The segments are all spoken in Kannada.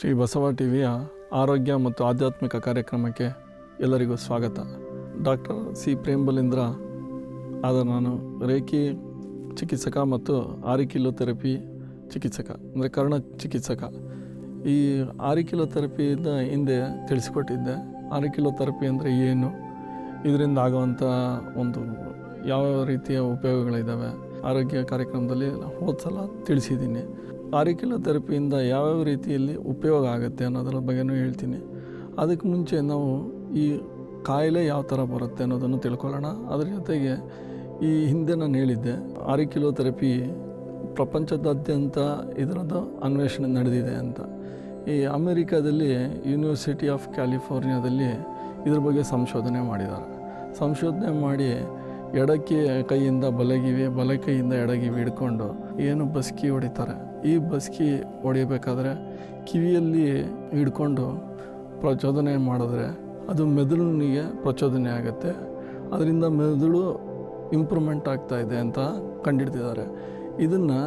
ಶ್ರೀ ಬಸವ ಟಿವಿಯ ಆರೋಗ್ಯ ಮತ್ತು ಆಧ್ಯಾತ್ಮಿಕ ಕಾರ್ಯಕ್ರಮಕ್ಕೆ ಎಲ್ಲರಿಗೂ ಸ್ವಾಗತ. ಡಾಕ್ಟರ್ ಸಿ ಪ್ರೇಮ್ಬಲಿಂದ್ರ, ಆದ ನಾನು ರೇಖಿ ಚಿಕಿತ್ಸಕ ಮತ್ತು ಆರಿಕಿಲೋಥೆರಪಿ ಚಿಕಿತ್ಸಕ, ಅಂದರೆ ಕರ್ಣ ಚಿಕಿತ್ಸಕ. ಈ ಆರಿಕಿಲೋಥೆರಪಿಯಿಂದ ಹಿಂದೆ ತಿಳಿಸಿಕೊಟ್ಟಿದ್ದೆ. ಆರಿಕಿಲೋಥೆರಪಿ ಅಂದರೆ ಏನು? ಇದರಿಂದ ಆಗುವಂಥ ಒಂದು ಯಾವ ರೀತಿಯ ಉಪಯೋಗಗಳಿದ್ದಾವೆ ಆರೋಗ್ಯ ಕಾರ್ಯಕ್ರಮದಲ್ಲಿ ಹೋದ ಸಲ ತಿಳಿಸಿದ್ದೀನಿ. ಆರಿಕಿಲೋಥೆರಪಿಯಿಂದ ಯಾವ್ಯಾವ ರೀತಿಯಲ್ಲಿ ಉಪಯೋಗ ಆಗುತ್ತೆ ಅನ್ನೋದರ ಬಗ್ಗೆನೂ ಹೇಳ್ತೀನಿ. ಅದಕ್ಕೆ ಮುಂಚೆ ನಾವು ಈ ಕಾಯಿಲೆ ಯಾವ ಥರ ಬರುತ್ತೆ ಅನ್ನೋದನ್ನು ತಿಳ್ಕೊಳ್ಳೋಣ. ಅದ್ರ ಜೊತೆಗೆ ಈ ಹಿಂದೆ ನಾನು ಹೇಳಿದ್ದೆ ಆರಿಕಿಲೋಥೆರಪಿ ಪ್ರಪಂಚದಾದ್ಯಂತ ಇದರದ್ದು ಅನ್ವೇಷಣೆ ನಡೆದಿದೆ ಅಂತ. ಈ ಅಮೆರಿಕಾದಲ್ಲಿ ಯೂನಿವರ್ಸಿಟಿ ಆಫ್ ಕ್ಯಾಲಿಫೋರ್ನಿಯಾದಲ್ಲಿ ಇದ್ರ ಬಗ್ಗೆ ಸಂಶೋಧನೆ ಮಾಡಿದ್ದಾರೆ. ಸಂಶೋಧನೆ ಮಾಡಿ ಎಡಕ್ಕೆ ಕೈಯಿಂದ ಬಲಗಿವೆ ಬಲ ಕೈಯಿಂದ ಎಡಗಿವೆ ಹಿಡ್ಕೊಂಡು ಏನು ಬಸ್ಕಿ ಹೊಡಿತಾರೆ. ಈ ಬಸ್ಕಿ ಹೊಡಿಬೇಕಾದ್ರೆ ಕಿವಿಯಲ್ಲಿ ಹಿಡ್ಕೊಂಡು ಪ್ರಚೋದನೆ ಮಾಡಿದ್ರೆ ಅದು ಮೆದುಳಿಗೆ ಪ್ರಚೋದನೆ ಆಗುತ್ತೆ. ಅದರಿಂದ ಮೆದುಳು ಇಂಪ್ರೂವ್ಮೆಂಟ್ ಆಗ್ತಾ ಇದೆ ಅಂತ ಕಂಡಿಡ್ತಿದ್ದಾರೆ. ಇದನ್ನು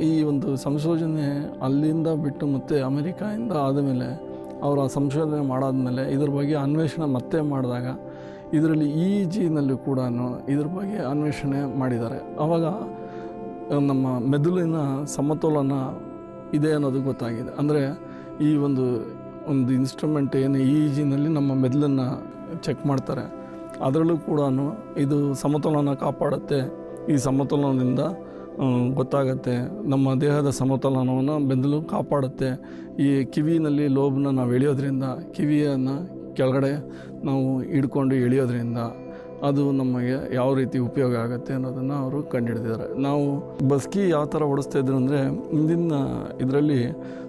ಈ ಒಂದು ಸಂಶೋಧನೆ ಅಲ್ಲಿಂದ ಬಿಟ್ಟು ಮತ್ತೆ ಅಮೆರಿಕಾಯಿಂದ ಆದಮೇಲೆ ಅವರು ಆ ಸಂಶೋಧನೆ ಮಾಡಾದಮೇಲೆ ಇದ್ರ ಬಗ್ಗೆ ಅನ್ವೇಷಣೆ ಮತ್ತೆ ಮಾಡಿದಾಗ ಇದರಲ್ಲಿ ಇ ಜಿನಲ್ಲೂ ಕೂಡ ಇದ್ರ ಬಗ್ಗೆ ಅನ್ವೇಷಣೆ ಮಾಡಿದ್ದಾರೆ. ಆವಾಗ ನಮ್ಮ ಮೆದುಳಿನ ಸಮತೋಲನ ಇದೆ ಅನ್ನೋದು ಗೊತ್ತಾಗಿದೆ. ಅಂದರೆ ಈ ಒಂದು ಒಂದು ಇನ್ಸ್ಟ್ರೂಮೆಂಟ್ ಏನು ಇ ಜಿನಲ್ಲಿ ನಮ್ಮ ಮೆದುಳನ್ನು ಚೆಕ್ ಮಾಡ್ತಾರೆ. ಅದರಲ್ಲೂ ಕೂಡ ಇದು ಸಮತೋಲನ ಕಾಪಾಡುತ್ತೆ. ಈ ಸಮತೋಲನದಿಂದ ಗೊತ್ತಾಗತ್ತೆ. ನಮ್ಮ ದೇಹದ ಸಮತೋಲನವನ್ನು ಮೆದುಳು ಕಾಪಾಡುತ್ತೆ. ಈ ಕಿವಿನಲ್ಲಿ ಲೋಬ್ನ ನಾವು ಎಳೆಯೋದ್ರಿಂದ, ಕಿವಿಯನ್ನು ಕೆಳಗಡೆ ನಾವು ಹಿಡ್ಕೊಂಡು ಎಳೆಯೋದ್ರಿಂದ ಅದು ನಮಗೆ ಯಾವ ರೀತಿ ಉಪಯೋಗ ಆಗುತ್ತೆ ಅನ್ನೋದನ್ನು ಅವರು ಕಂಡುಹಿಡಿದಿದ್ದಾರೆ. ನಾವು ಬಸ್ಕಿ ಯಾವ ಥರ ಓಡಿಸ್ತಾ ಇದ್ರು ಅಂದರೆ ಹಿಂದಿನ ಇದರಲ್ಲಿ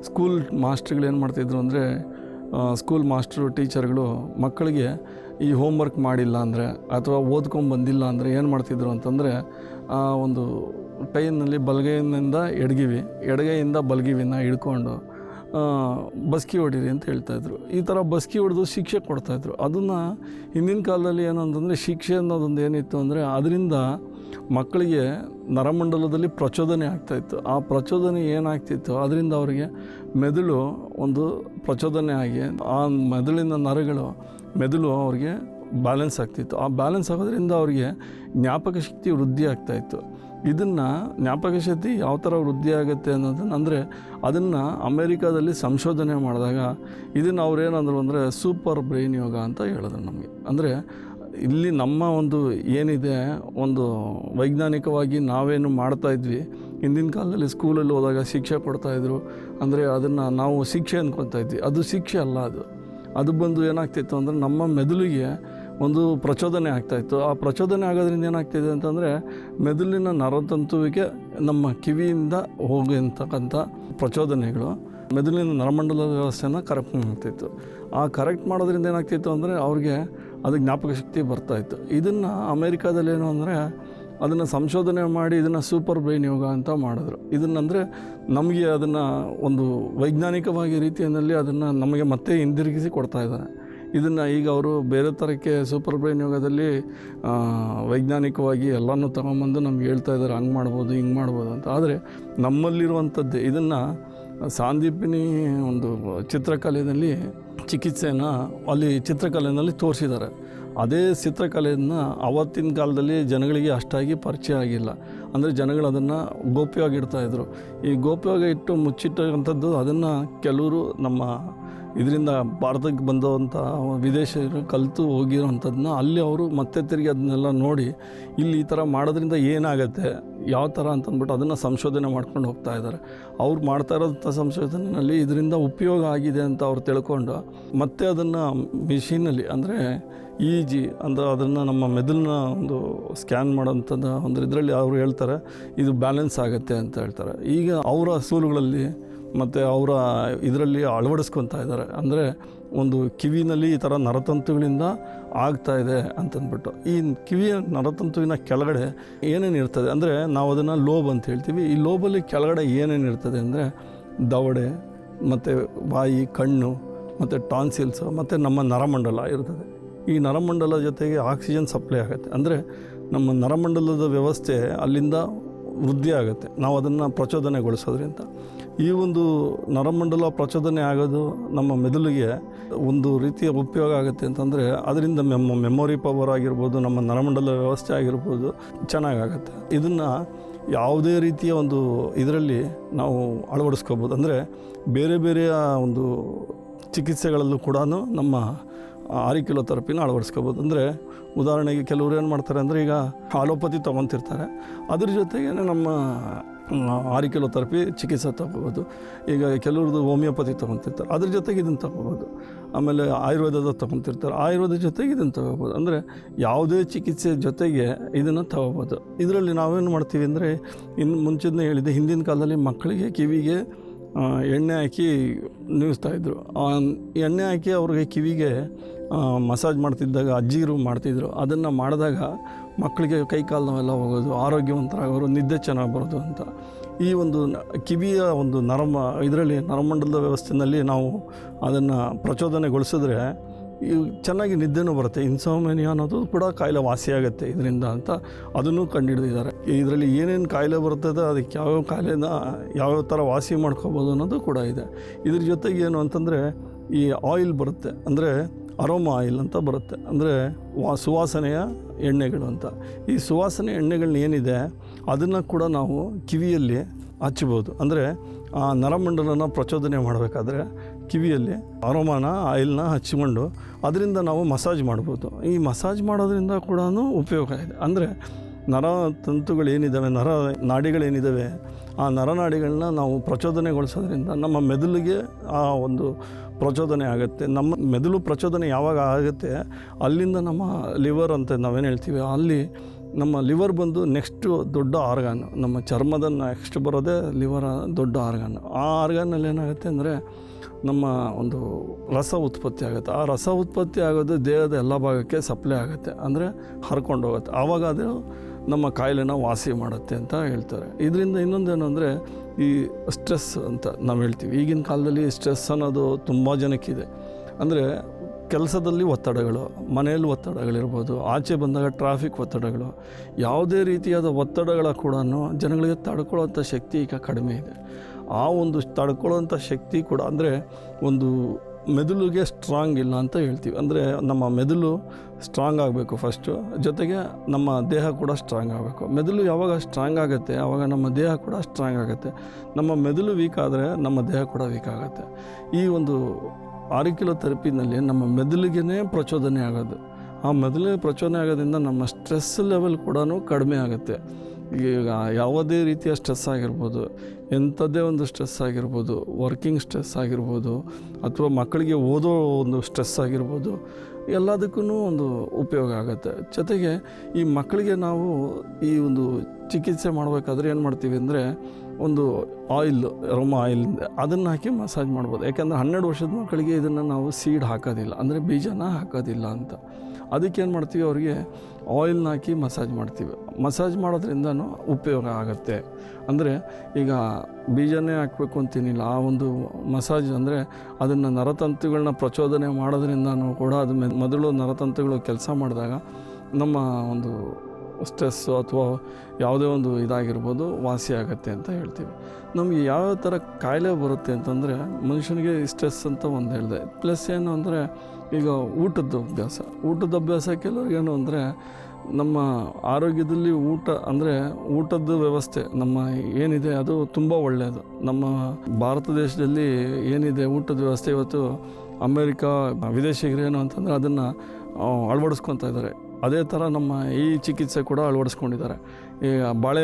ಸ್ಕೂಲ್ ಮಾಸ್ಟ್ರುಗಳು ಏನು ಮಾಡ್ತಾಯಿದ್ರು ಅಂದರೆ ಸ್ಕೂಲ್ ಮಾಸ್ಟ್ರು, ಟೀಚರ್ಗಳು ಮಕ್ಕಳಿಗೆ ಈ ಹೋಮ್ವರ್ಕ್ ಮಾಡಿಲ್ಲ ಅಂದರೆ ಅಥವಾ ಓದ್ಕೊಂಡು ಬಂದಿಲ್ಲ ಅಂದರೆ ಏನು ಮಾಡ್ತಿದ್ರು ಅಂತಂದರೆ, ಆ, ಒಂದು ಕೈಯಲ್ಲಿ ಬಲಗೈನಿಂದ ಎಡಗಿವಿ, ಎಡಗೈಯಿಂದ ಬಲಗಿವಿನ ಹಿಡ್ಕೊಂಡು ಬಸ್ಕಿ ಹೊಡೀರಿ ಅಂತ ಹೇಳ್ತಾಯಿದ್ರು ಈ ಥರ ಬಸ್ಕಿ ಹೊಡೆದು ಶಿಕ್ಷೆ ಕೊಡ್ತಾಯಿದ್ರು ಅದನ್ನು ಹಿಂದಿನ ಕಾಲದಲ್ಲಿ ಏನಂತಂದರೆ ಶಿಕ್ಷೆ ಅನ್ನೋದೊಂದು ಏನಿತ್ತು ಅಂದರೆ ಅದರಿಂದ ಮಕ್ಕಳಿಗೆ ನರಮಂಡಲದಲ್ಲಿ ಪ್ರಚೋದನೆ ಆಗ್ತಾಯಿತ್ತು ಆ ಪ್ರಚೋದನೆ ಏನಾಗ್ತಿತ್ತು? ಅದರಿಂದ ಅವರಿಗೆ ಮೆದುಳು ಒಂದು ಪ್ರಚೋದನೆ ಆಗಿ, ಆ ಮೆದುಳಿನ ನರಗಳು, ಮೆದುಳು ಅವ್ರಿಗೆ ಬ್ಯಾಲೆನ್ಸ್ ಆಗ್ತಿತ್ತು. ಆ ಬ್ಯಾಲೆನ್ಸ್ ಆಗೋದ್ರಿಂದ ಅವರಿಗೆ ಜ್ಞಾಪಕ ಶಕ್ತಿ ವೃದ್ಧಿ ಆಗ್ತಾಯಿತ್ತು ಇದನ್ನು ಜ್ಞಾಪಕ ಶಕ್ತಿ ಯಾವ ಥರ ವೃದ್ಧಿ ಆಗುತ್ತೆ ಅನ್ನೋದನ್ನು ಅಂದರೆ ಅದನ್ನು ಅಮೇರಿಕಾದಲ್ಲಿ ಸಂಶೋಧನೆ ಮಾಡಿದಾಗ ಇದನ್ನು ಅವ್ರೇನಂದ್ರು ಅಂದರೆ ಸೂಪರ್ ಬ್ರೈನ್ ಯೋಗ ಅಂತ ಹೇಳಿದ್ರು ನಮಗೆ. ಅಂದರೆ ಇಲ್ಲಿ ನಮ್ಮ ಒಂದು ಏನಿದೆ, ಒಂದು ವೈಜ್ಞಾನಿಕವಾಗಿ ನಾವೇನು ಮಾಡ್ತಾಯಿದ್ವಿ ಹಿಂದಿನ ಕಾಲದಲ್ಲಿ ಸ್ಕೂಲಲ್ಲಿ ಹೋದಾಗ ಶಿಕ್ಷೆ ಕೊಡ್ತಾಯಿದ್ರು ಅಂದರೆ ಅದನ್ನು ನಾವು ಶಿಕ್ಷೆ ಅಂದ್ಕೊತಾ ಇದ್ವಿ. ಅದು ಶಿಕ್ಷೆ ಅಲ್ಲ ಅದು. ಅದು ಬಂದು ಏನಾಗ್ತಿತ್ತು ಅಂದರೆ ನಮ್ಮ ಮೆದುಳಿಗೆ ಒಂದು ಪ್ರಚೋದನೆ ಆಗ್ತಾಯಿತ್ತು ಆ ಪ್ರಚೋದನೆ ಆಗೋದ್ರಿಂದ ಏನಾಗ್ತಿದೆ ಅಂತಂದರೆ, ಮೆದುಳಿನ ನರತಂತುವಿಗೆ ನಮ್ಮ ಕಿವಿಯಿಂದ ಹೋಗಿರ್ತಕ್ಕಂಥ ಪ್ರಚೋದನೆಗಳು ಮೆದುಳಿನ ನರಮಂಡಲ ವ್ಯವಸ್ಥೆಯನ್ನು ಕರೆಕ್ಟ್ ಮಾಡ್ತಿತ್ತು. ಆ ಕರೆಕ್ಟ್ ಮಾಡೋದ್ರಿಂದ ಏನಾಗ್ತಿತ್ತು ಅಂದರೆ, ಅವ್ರಿಗೆ ಅದು ಜ್ಞಾಪಕ ಶಕ್ತಿ ಬರ್ತಾಯಿತ್ತು ಇದನ್ನು ಅಮೇರಿಕಾದಲ್ಲಿ ಏನು ಅಂದರೆ, ಅದನ್ನು ಸಂಶೋಧನೆ ಮಾಡಿ ಇದನ್ನು ಸೂಪರ್ ಬ್ರೈನ್ ಯೋಗ ಅಂತ ಮಾಡಿದ್ರು. ಇದನ್ನಂದರೆ ನಮಗೆ ಅದನ್ನು ಒಂದು ವೈಜ್ಞಾನಿಕವಾಗಿ ರೀತಿಯಲ್ಲಿ ಅದನ್ನು ನಮಗೆ ಮತ್ತೆ ಹಿಂದಿರುಗಿಸಿ ಕೊಡ್ತಾ ಇದ್ದಾರೆ. ಇದನ್ನು ಈಗ ಅವರು ಬೇರೆ ಥರಕ್ಕೆ ಸೂಪರ್ ಬ್ರೈನ್ ಯೋಗದಲ್ಲಿ ವೈಜ್ಞಾನಿಕವಾಗಿ ಎಲ್ಲನೂ ತಗೊಂಬಂದು ನಮ್ಗೆ ಹೇಳ್ತಾ ಇದ್ದಾರೆ, ಹಂಗೆ ಮಾಡ್ಬೋದು, ಹಿಂಗೆ ಮಾಡ್ಬೋದು ಅಂತ. ಆದರೆ ನಮ್ಮಲ್ಲಿರುವಂಥದ್ದೇ, ಇದನ್ನು ಸಾಂದೀಪಿನಿ ಒಂದು ಚಿತ್ರಕಲೆಯಲ್ಲಿ ಚಿಕಿತ್ಸೆನ ಅಲ್ಲಿ ಚಿತ್ರಕಲೆಯಲ್ಲಿ ತೋರಿಸಿದ್ದಾರೆ. ಅದೇ ಚಿತ್ರಕಲೆಯನ್ನು ಅವತ್ತಿನ ಕಾಲದಲ್ಲಿ ಜನಗಳಿಗೆ ಅಷ್ಟಾಗಿ ಪರಿಚಯ ಆಗಿಲ್ಲ. ಅಂದರೆ ಜನಗಳು ಅದನ್ನು ಗೋಪ್ಯವಾಗಿ ಇಡ್ತಾಯಿದ್ರು ಈ ಗೋಪ್ಯವಾಗಿ ಇಟ್ಟು ಮುಚ್ಚಿಟ್ಟಂಥದ್ದು ಅದನ್ನು ಕೆಲವರು ನಮ್ಮ ಇದರಿಂದ ಭಾರತಕ್ಕೆ ಬಂದಂಥ ವಿದೇಶಿಯರು ಕಲಿತು ಹೋಗಿರೋಂಥದ್ದನ್ನ ಅಲ್ಲಿ ಅವರು ಮತ್ತೆ ತಿರುಗಿ ಅದನ್ನೆಲ್ಲ ನೋಡಿ ಇಲ್ಲಿ ಈ ಥರ ಮಾಡೋದ್ರಿಂದ ಏನಾಗುತ್ತೆ, ಯಾವ ಥರ ಅಂತಂದ್ಬಿಟ್ಟು ಅದನ್ನು ಸಂಶೋಧನೆ ಮಾಡ್ಕೊಂಡು ಹೋಗ್ತಾ ಇದ್ದಾರೆ. ಅವ್ರು ಮಾಡ್ತಾ ಇರೋಂಥ ಸಂಶೋಧನೆಯಲ್ಲಿ ಇದರಿಂದ ಉಪಯೋಗ ಆಗಿದೆ ಅಂತ ಅವ್ರು ತಿಳ್ಕೊಂಡು ಮತ್ತೆ ಅದನ್ನು ಮಿಷಿನಲ್ಲಿ ಅಂದರೆ ಇ ಜಿ ಅಂದರೆ ಅದನ್ನು ನಮ್ಮ ಮೆದುಳನ್ನ ಒಂದು ಸ್ಕ್ಯಾನ್ ಮಾಡೋಂಥದ್ದು ಒಂದು ಇದರಲ್ಲಿ ಅವರು ಹೇಳ್ತಾರೆ, ಇದು ಬ್ಯಾಲೆನ್ಸ್ ಆಗುತ್ತೆ ಅಂತ ಹೇಳ್ತಾರೆ. ಈಗ ಅವರ ಸೂಲುಗಳಲ್ಲಿ ಮತ್ತು ಅವರ ಇದರಲ್ಲಿ ಅಳವಡಿಸ್ಕೊತಾ ಇದ್ದಾರೆ. ಅಂದರೆ ಒಂದು ಕಿವಿನಲ್ಲಿ ಈ ಥರ ನರತಂತುಗಳಿಂದ ಆಗ್ತಾ ಇದೆ ಅಂತಂದ್ಬಿಟ್ಟು. ಈ ಕಿವಿಯ ನರತಂತುವಿನ ಕೆಳಗಡೆ ಏನೇನು ಇರ್ತದೆ? ಅಂದರೆ ನಾವು ಅದನ್ನು ಲೋಬ್ ಅಂತ ಹೇಳ್ತೀವಿ. ಈ ಲೋಬಲ್ಲಿ ಕೆಳಗಡೆ ಏನೇನು ಇರ್ತದೆ ಅಂದರೆ ದವಡೆ, ಮತ್ತು ಬಾಯಿ ಕಣ್ಣು, ಮತ್ತು ಟಾನ್ಸಿಲ್ಸ್, ಮತ್ತು ನಮ್ಮ ನರಮಂಡಲ ಇರ್ತದೆ. ಈ ನರಮಂಡಲ ಜೊತೆಗೆ ಆಕ್ಸಿಜನ್ ಸಪ್ಲೈ ಆಗುತ್ತೆ. ಅಂದರೆ ನಮ್ಮ ನರಮಂಡಲದ ವ್ಯವಸ್ಥೆ ಅಲ್ಲಿಂದ ವೃದ್ಧಿ ಆಗುತ್ತೆ. ನಾವು ಅದನ್ನು ಪ್ರಚೋದನೆಗೊಳಿಸೋದ್ರಿಂದ. ಈ ಒಂದು ನರಮಂಡಲ ಪ್ರಚೋದನೆ ಆಗೋದು ನಮ್ಮ ಮೆದುಳಿಗೆ ಒಂದು ರೀತಿಯ ಉಪಯೋಗ ಆಗುತ್ತೆ ಅಂತಂದರೆ ಅದರಿಂದ ಮೆಮ್ ಮೆಮೊರಿ ಪವರ್ ಆಗಿರ್ಬೋದು, ನಮ್ಮ ನರಮಂಡಲ ವ್ಯವಸ್ಥೆ ಆಗಿರ್ಬೋದು ಚೆನ್ನಾಗಾಗತ್ತೆ. ಇದನ್ನು ಯಾವುದೇ ರೀತಿಯ ಒಂದು ಇದರಲ್ಲಿ ನಾವು ಅಳವಡಿಸ್ಕೋಬೋದು. ಅಂದರೆ ಬೇರೆ ಬೇರೆಯ ಒಂದು ಚಿಕಿತ್ಸೆಗಳಲ್ಲೂ ಕೂಡ ನಮ್ಮ ಆರಿಕ್ಯುಲೋ ಥೆರಪಿನ ಅಳವಡಿಸ್ಕೋಬೋದು. ಅಂದರೆ ಉದಾಹರಣೆಗೆ ಕೆಲವರು ಏನು ಮಾಡ್ತಾರೆ ಅಂದರೆ ಈಗ ಆಲೋಪತಿ ತೊಗೊತಿರ್ತಾರೆ. ಅದ್ರ ಜೊತೆಗೆ ನಮ್ಮ ಆರಿಕ್ಯುಲೋ ಥೆರಪಿ ಚಿಕಿತ್ಸೆ ತಗೋಬೋದು ಈಗ ಕೆಲವ್ರದ್ದು ಹೋಮಿಯೋಪತಿ ತೊಗೊತಿರ್ತಾರೆ ಅದ್ರ ಜೊತೆಗೆ ಇದನ್ನು ತಗೋಬೋದು ಆಮೇಲೆ ಆಯುರ್ವೇದದ ತೊಗೊತಿರ್ತಾರೆ ಆಯುರ್ವೇದ ಜೊತೆಗೆ ಇದನ್ನು ತಗೋಬೋದು ಅಂದರೆ ಯಾವುದೇ ಚಿಕಿತ್ಸೆ ಜೊತೆಗೆ ಇದನ್ನು ತಗೋಬೋದು ಇದರಲ್ಲಿ ನಾವೇನು ಮಾಡ್ತೀವಿ ಅಂದರೆ ಇನ್ನು ಮುಂಚಿನ ಹೇಳಿದೆ ಹಿಂದಿನ ಕಾಲದಲ್ಲಿ ಮಕ್ಕಳಿಗೆ ಕಿವಿಗೆ ಎಣ್ಣೆ ಹಾಕಿ ನೀವಿಸ್ತಾಯಿದ್ರು ಎಣ್ಣೆ ಹಾಕಿ ಅವ್ರಿಗೆ ಕಿವಿಗೆ ಮಸಾಜ್ ಮಾಡ್ತಿದ್ದಾಗ ಅಜ್ಜಿರು ಮಾಡ್ತಿದ್ರು. ಅದನ್ನು ಮಾಡಿದಾಗ ಮಕ್ಕಳಿಗೆ ಕೈಕಾಲು ನೋವೆಲ್ಲ ಹೋಗೋದು, ಆರೋಗ್ಯವಂತರಾಗೋರು, ನಿದ್ದೆ ಚೆನ್ನಾಗಿ ಬರೋದು ಅಂತ. ಈ ಒಂದು ಕಿವಿಯ ಒಂದು ನರಮ, ಇದರಲ್ಲಿ ನರಮಂಡಲದ ವ್ಯವಸ್ಥೆಯಲ್ಲಿ ನಾವು ಅದನ್ನು ಪ್ರಚೋದನೆಗೊಳಿಸಿದ್ರೆ ಈ ಚೆನ್ನಾಗಿ ನಿದ್ದೆನೂ ಬರುತ್ತೆ. ಇನ್ಸೋಮೇನಿಯಾ ಅನ್ನೋದು ಕೂಡ ಕಾಯಿಲೆ ವಾಸಿಯಾಗುತ್ತೆ ಇದರಿಂದ ಅಂತ ಅದನ್ನು ಕಂಡುಹಿಡಿದಿದ್ದಾರೆ. ಇದರಲ್ಲಿ ಏನೇನು ಕಾಯಿಲೆ ಬರ್ತದೆ, ಅದಕ್ಕೆ ಯಾವ್ಯಾವ ಕಾಯಿಲೆನ ಯಾವ್ಯಾವ ಥರ ವಾಸಿ ಮಾಡ್ಕೋಬೋದು ಅನ್ನೋದು ಕೂಡ ಇದೆ. ಇದ್ರ ಜೊತೆಗೆ ಏನು ಅಂತಂದರೆ ಈ ಆಯಿಲ್ ಬರುತ್ತೆ. ಅಂದರೆ ಅರೋಮಾ ಆಯಿಲ್ ಅಂತ ಬರುತ್ತೆ. ಅಂದರೆ ವಾ, ಸುವಾಸನೆಯ ಎಣ್ಣೆಗಳು ಅಂತ. ಈ ಸುವಾಸನೆ ಎಣ್ಣೆಗಳನ್ನ ಏನಿದೆ, ಅದನ್ನು ಕೂಡ ನಾವು ಕಿವಿಯಲ್ಲಿ ಹಚ್ಬೋದು. ಅಂದರೆ ಆ ನರಮಂಡಲನ ಪ್ರಚೋದನೆ ಮಾಡಬೇಕಾದ್ರೆ ಕಿವಿಯಲ್ಲಿ ಅರೋಮಾನ ಆಯಿಲ್ನ ಹಚ್ಚಿಕೊಂಡು ಅದರಿಂದ ನಾವು ಮಸಾಜ್ ಮಾಡ್ಬೋದು. ಈ ಮಸಾಜ್ ಮಾಡೋದ್ರಿಂದ ಕೂಡ ಉಪಯೋಗ ಇದೆ. ಅಂದರೆ ನರ ತಂತುಗಳೇನಿದ್ದಾವೆ ನರ ನಾಡಿಗಳೇನಿದ್ದಾವೆ ಆ ನರನಾಡಿಗಳನ್ನ ನಾವು ಪ್ರಚೋದನೆಗೊಳಿಸೋದ್ರಿಂದ ನಮ್ಮ ಮೆದುಳಿಗೆ ಆ ಒಂದು ಪ್ರಚೋದನೆ ಆಗುತ್ತೆ. ನಮ್ಮ ಮೆದುಳು ಪ್ರಚೋದನೆ ಯಾವಾಗ ಆಗುತ್ತೆ, ಅಲ್ಲಿಂದ ನಮ್ಮ ಲಿವರ್ ಅಂತ ನಾವೇನು ಹೇಳ್ತೀವಿ, ಅಲ್ಲಿ ನಮ್ಮ ಲಿವರ್ ಬಂದು ನೆಕ್ಸ್ಟು ದೊಡ್ಡ ಆರ್ಗಾನ್, ನಮ್ಮ ಚರ್ಮದ ನೆಕ್ಸ್ಟ್ ಬರೋದೇ ಲಿವರ್ ದೊಡ್ಡ ಆರ್ಗಾನ್. ಆ ಆರ್ಗಾನಲ್ಲಿ ಏನಾಗುತ್ತೆ ಅಂದರೆ ನಮ್ಮ ಒಂದು ರಸ ಉತ್ಪತ್ತಿ ಆಗುತ್ತೆ. ಆ ರಸ ಉತ್ಪತ್ತಿ ಆಗೋದು ದೇಹದ ಎಲ್ಲ ಭಾಗಕ್ಕೆ ಸಪ್ಲೈ ಆಗುತ್ತೆ. ಅಂದರೆ ಹರ್ಕೊಂಡು ಹೋಗುತ್ತೆ. ಆವಾಗ ಅದು ನಮ್ಮ ಕಾಯಿಲೆನ ವಾಸಿ ಮಾಡುತ್ತೆ ಅಂತ ಹೇಳ್ತಾರೆ. ಇದರಿಂದ ಇನ್ನೊಂದೇನು ಅಂದರೆ ಈ ಸ್ಟ್ರೆಸ್ ಅಂತ ನಾವು ಹೇಳ್ತೀವಿ. ಈಗಿನ ಕಾಲದಲ್ಲಿ ಸ್ಟ್ರೆಸ್ ಅನ್ನೋದು ತುಂಬ ಜನಕ್ಕಿದೆ. ಅಂದರೆ ಕೆಲಸದಲ್ಲಿ ಒತ್ತಡಗಳು, ಮನೆಯಲ್ಲಿ ಒತ್ತಡಗಳಿರ್ಬೋದು, ಆಚೆ ಬಂದಾಗ ಟ್ರಾಫಿಕ್ ಒತ್ತಡಗಳು, ಯಾವುದೇ ರೀತಿಯಾದ ಒತ್ತಡಗಳ ಕೂಡ ಜನಗಳಿಗೆ ತಡ್ಕೊಳ್ಳೋಂಥ ಶಕ್ತಿ ಈಗ ಕಡಿಮೆ ಇದೆ. ಆ ಒಂದು ತಡ್ಕೊಳ್ಳೋಂಥ ಶಕ್ತಿ ಕೂಡ ಅಂದರೆ ಒಂದು ಮೆದುಳಿಗೆ ಸ್ಟ್ರಾಂಗ್ ಇಲ್ಲ ಅಂತ ಹೇಳ್ತೀವಿ. ಅಂದರೆ ನಮ್ಮ ಮೆದುಳು ಸ್ಟ್ರಾಂಗ್ ಆಗಬೇಕು ಫಸ್ಟು ಜೊತೆಗೆ ನಮ್ಮ ದೇಹ ಕೂಡ ಸ್ಟ್ರಾಂಗ್ ಆಗಬೇಕು. ಮೆದುಳು ಯಾವಾಗ ಸ್ಟ್ರಾಂಗ್ ಆಗುತ್ತೆ ಆವಾಗ ನಮ್ಮ ದೇಹ ಕೂಡ ಸ್ಟ್ರಾಂಗ್ ಆಗುತ್ತೆ. ನಮ್ಮ ಮೆದುಳು ವೀಕ್ ಆದರೆ ನಮ್ಮ ದೇಹ ಕೂಡ ವೀಕ್ ಆಗುತ್ತೆ. ಈ ಒಂದು ಆರಿಕ್ಯುಲೋ ಥೆರಪಿನಲ್ಲಿ ನಮ್ಮ ಮೆದುಳಿಗೇ ಪ್ರಚೋದನೆ ಆಗೋದು. ಆ ಮೆದುಳಿಗೆ ಪ್ರಚೋದನೆ ಆಗೋದ್ರಿಂದ ನಮ್ಮ ಸ್ಟ್ರೆಸ್ ಲೆವೆಲ್ ಕೂಡ ಕಡಿಮೆ ಆಗುತ್ತೆ. ಈಗ ಯಾವುದೇ ರೀತಿಯ ಸ್ಟ್ರೆಸ್ ಆಗಿರ್ಬೋದು, ಎಂಥದ್ದೇ ಒಂದು ಸ್ಟ್ರೆಸ್ ಆಗಿರ್ಬೋದು, ವರ್ಕಿಂಗ್ ಸ್ಟ್ರೆಸ್ ಆಗಿರ್ಬೋದು, ಅಥವಾ ಮಕ್ಕಳಿಗೆ ಓದೋ ಒಂದು ಸ್ಟ್ರೆಸ್ ಆಗಿರ್ಬೋದು ಎಲ್ಲದಕ್ಕೂ ಒಂದು ಉಪಯೋಗ ಆಗುತ್ತೆ. ಜೊತೆಗೆ ಈ ಮಕ್ಕಳಿಗೆ ನಾವು ಈ ಒಂದು ಚಿಕಿತ್ಸೆ ಮಾಡಬೇಕಾದ್ರೆ ಏನು ಮಾಡ್ತೀವಿ ಅಂದರೆ, ಒಂದು ಆಯಿಲ್ ರೋಮ ಆಯಿಲ್ ಅದನ್ನು ಹಾಕಿ ಮಸಾಜ್ ಮಾಡ್ಬೋದು. ಯಾಕಂದರೆ ಹನ್ನೆರಡು ವರ್ಷದ ಮಕ್ಕಳಿಗೆ ಇದನ್ನು ನಾವು ಸೀಡ್ ಹಾಕೋದಿಲ್ಲ, ಅಂದರೆ ಬೀಜನ ಹಾಕೋದಿಲ್ಲ ಅಂತ. ಅದಕ್ಕೆ ಏನು ಮಾಡ್ತೀವಿ ಅವರಿಗೆ ಆಯಿಲ್ನ ಹಾಕಿ ಮಸಾಜ್ ಮಾಡ್ತೀವಿ. ಮಸಾಜ್ ಮಾಡೋದ್ರಿಂದನೂ ಉಪಯೋಗ ಆಗುತ್ತೆ. ಅಂದರೆ ಈಗ ಬೀಜನೇ ಹಾಕಬೇಕು ಅಂತೇನಿಲ್ಲ ಆ ಒಂದು ಮಸಾಜ್ ಅಂದರೆ ಅದನ್ನು ನರತಂತುಗಳನ್ನ ಪ್ರಚೋದನೆ ಮಾಡೋದ್ರಿಂದ ಕೂಡ ಅದು ಮೊದಲು ನರತಂತುಗಳು ಕೆಲಸ ಮಾಡಿದಾಗ ನಮ್ಮ ಒಂದು ಸ್ಟ್ರೆಸ್ಸು ಅಥವಾ ಯಾವುದೇ ಒಂದು ಇದಾಗಿರ್ಬೋದು ವಾಸಿ ಆಗುತ್ತೆ ಅಂತ ಹೇಳ್ತೀವಿ. ನಮಗೆ ಯಾವ ಥರ ಕಾಯಿಲೆ ಬರುತ್ತೆ ಅಂತಂದರೆ ಮನುಷ್ಯನಿಗೆ ಸ್ಟ್ರೆಸ್ ಅಂತ ಒಂದು ಹೇಳಿದೆ. ಪ್ಲಸ್ ಏನು ಅಂದರೆ ಈಗ ಊಟದ ಅಭ್ಯಾಸ. ಊಟದ ಅಭ್ಯಾಸ ಕೆಲವ್ರಿಗೇನು ಅಂದರೆ ನಮ್ಮ ಆರೋಗ್ಯದಲ್ಲಿ ಊಟ ಅಂದರೆ ಊಟದ ವ್ಯವಸ್ಥೆ ನಮ್ಮ ಏನಿದೆ ಅದು ತುಂಬ ಒಳ್ಳೆಯದು ನಮ್ಮ ಭಾರತ ದೇಶದಲ್ಲಿ ಏನಿದೆ ಊಟದ ವ್ಯವಸ್ಥೆ ಇವತ್ತು ಅಮೇರಿಕಾ ವಿದೇಶಿಗರೇನು ಅಂತಂದರೆ ಅದನ್ನು ಅಳವಡಿಸ್ಕೊತಾ ಇದ್ದಾರೆ. ಅದೇ ಥರ ನಮ್ಮ ಈ ಚಿಕಿತ್ಸೆ ಕೂಡ ಅಳವಡಿಸ್ಕೊಂಡಿದ್ದಾರೆ. ಈ ಬಾಳೆ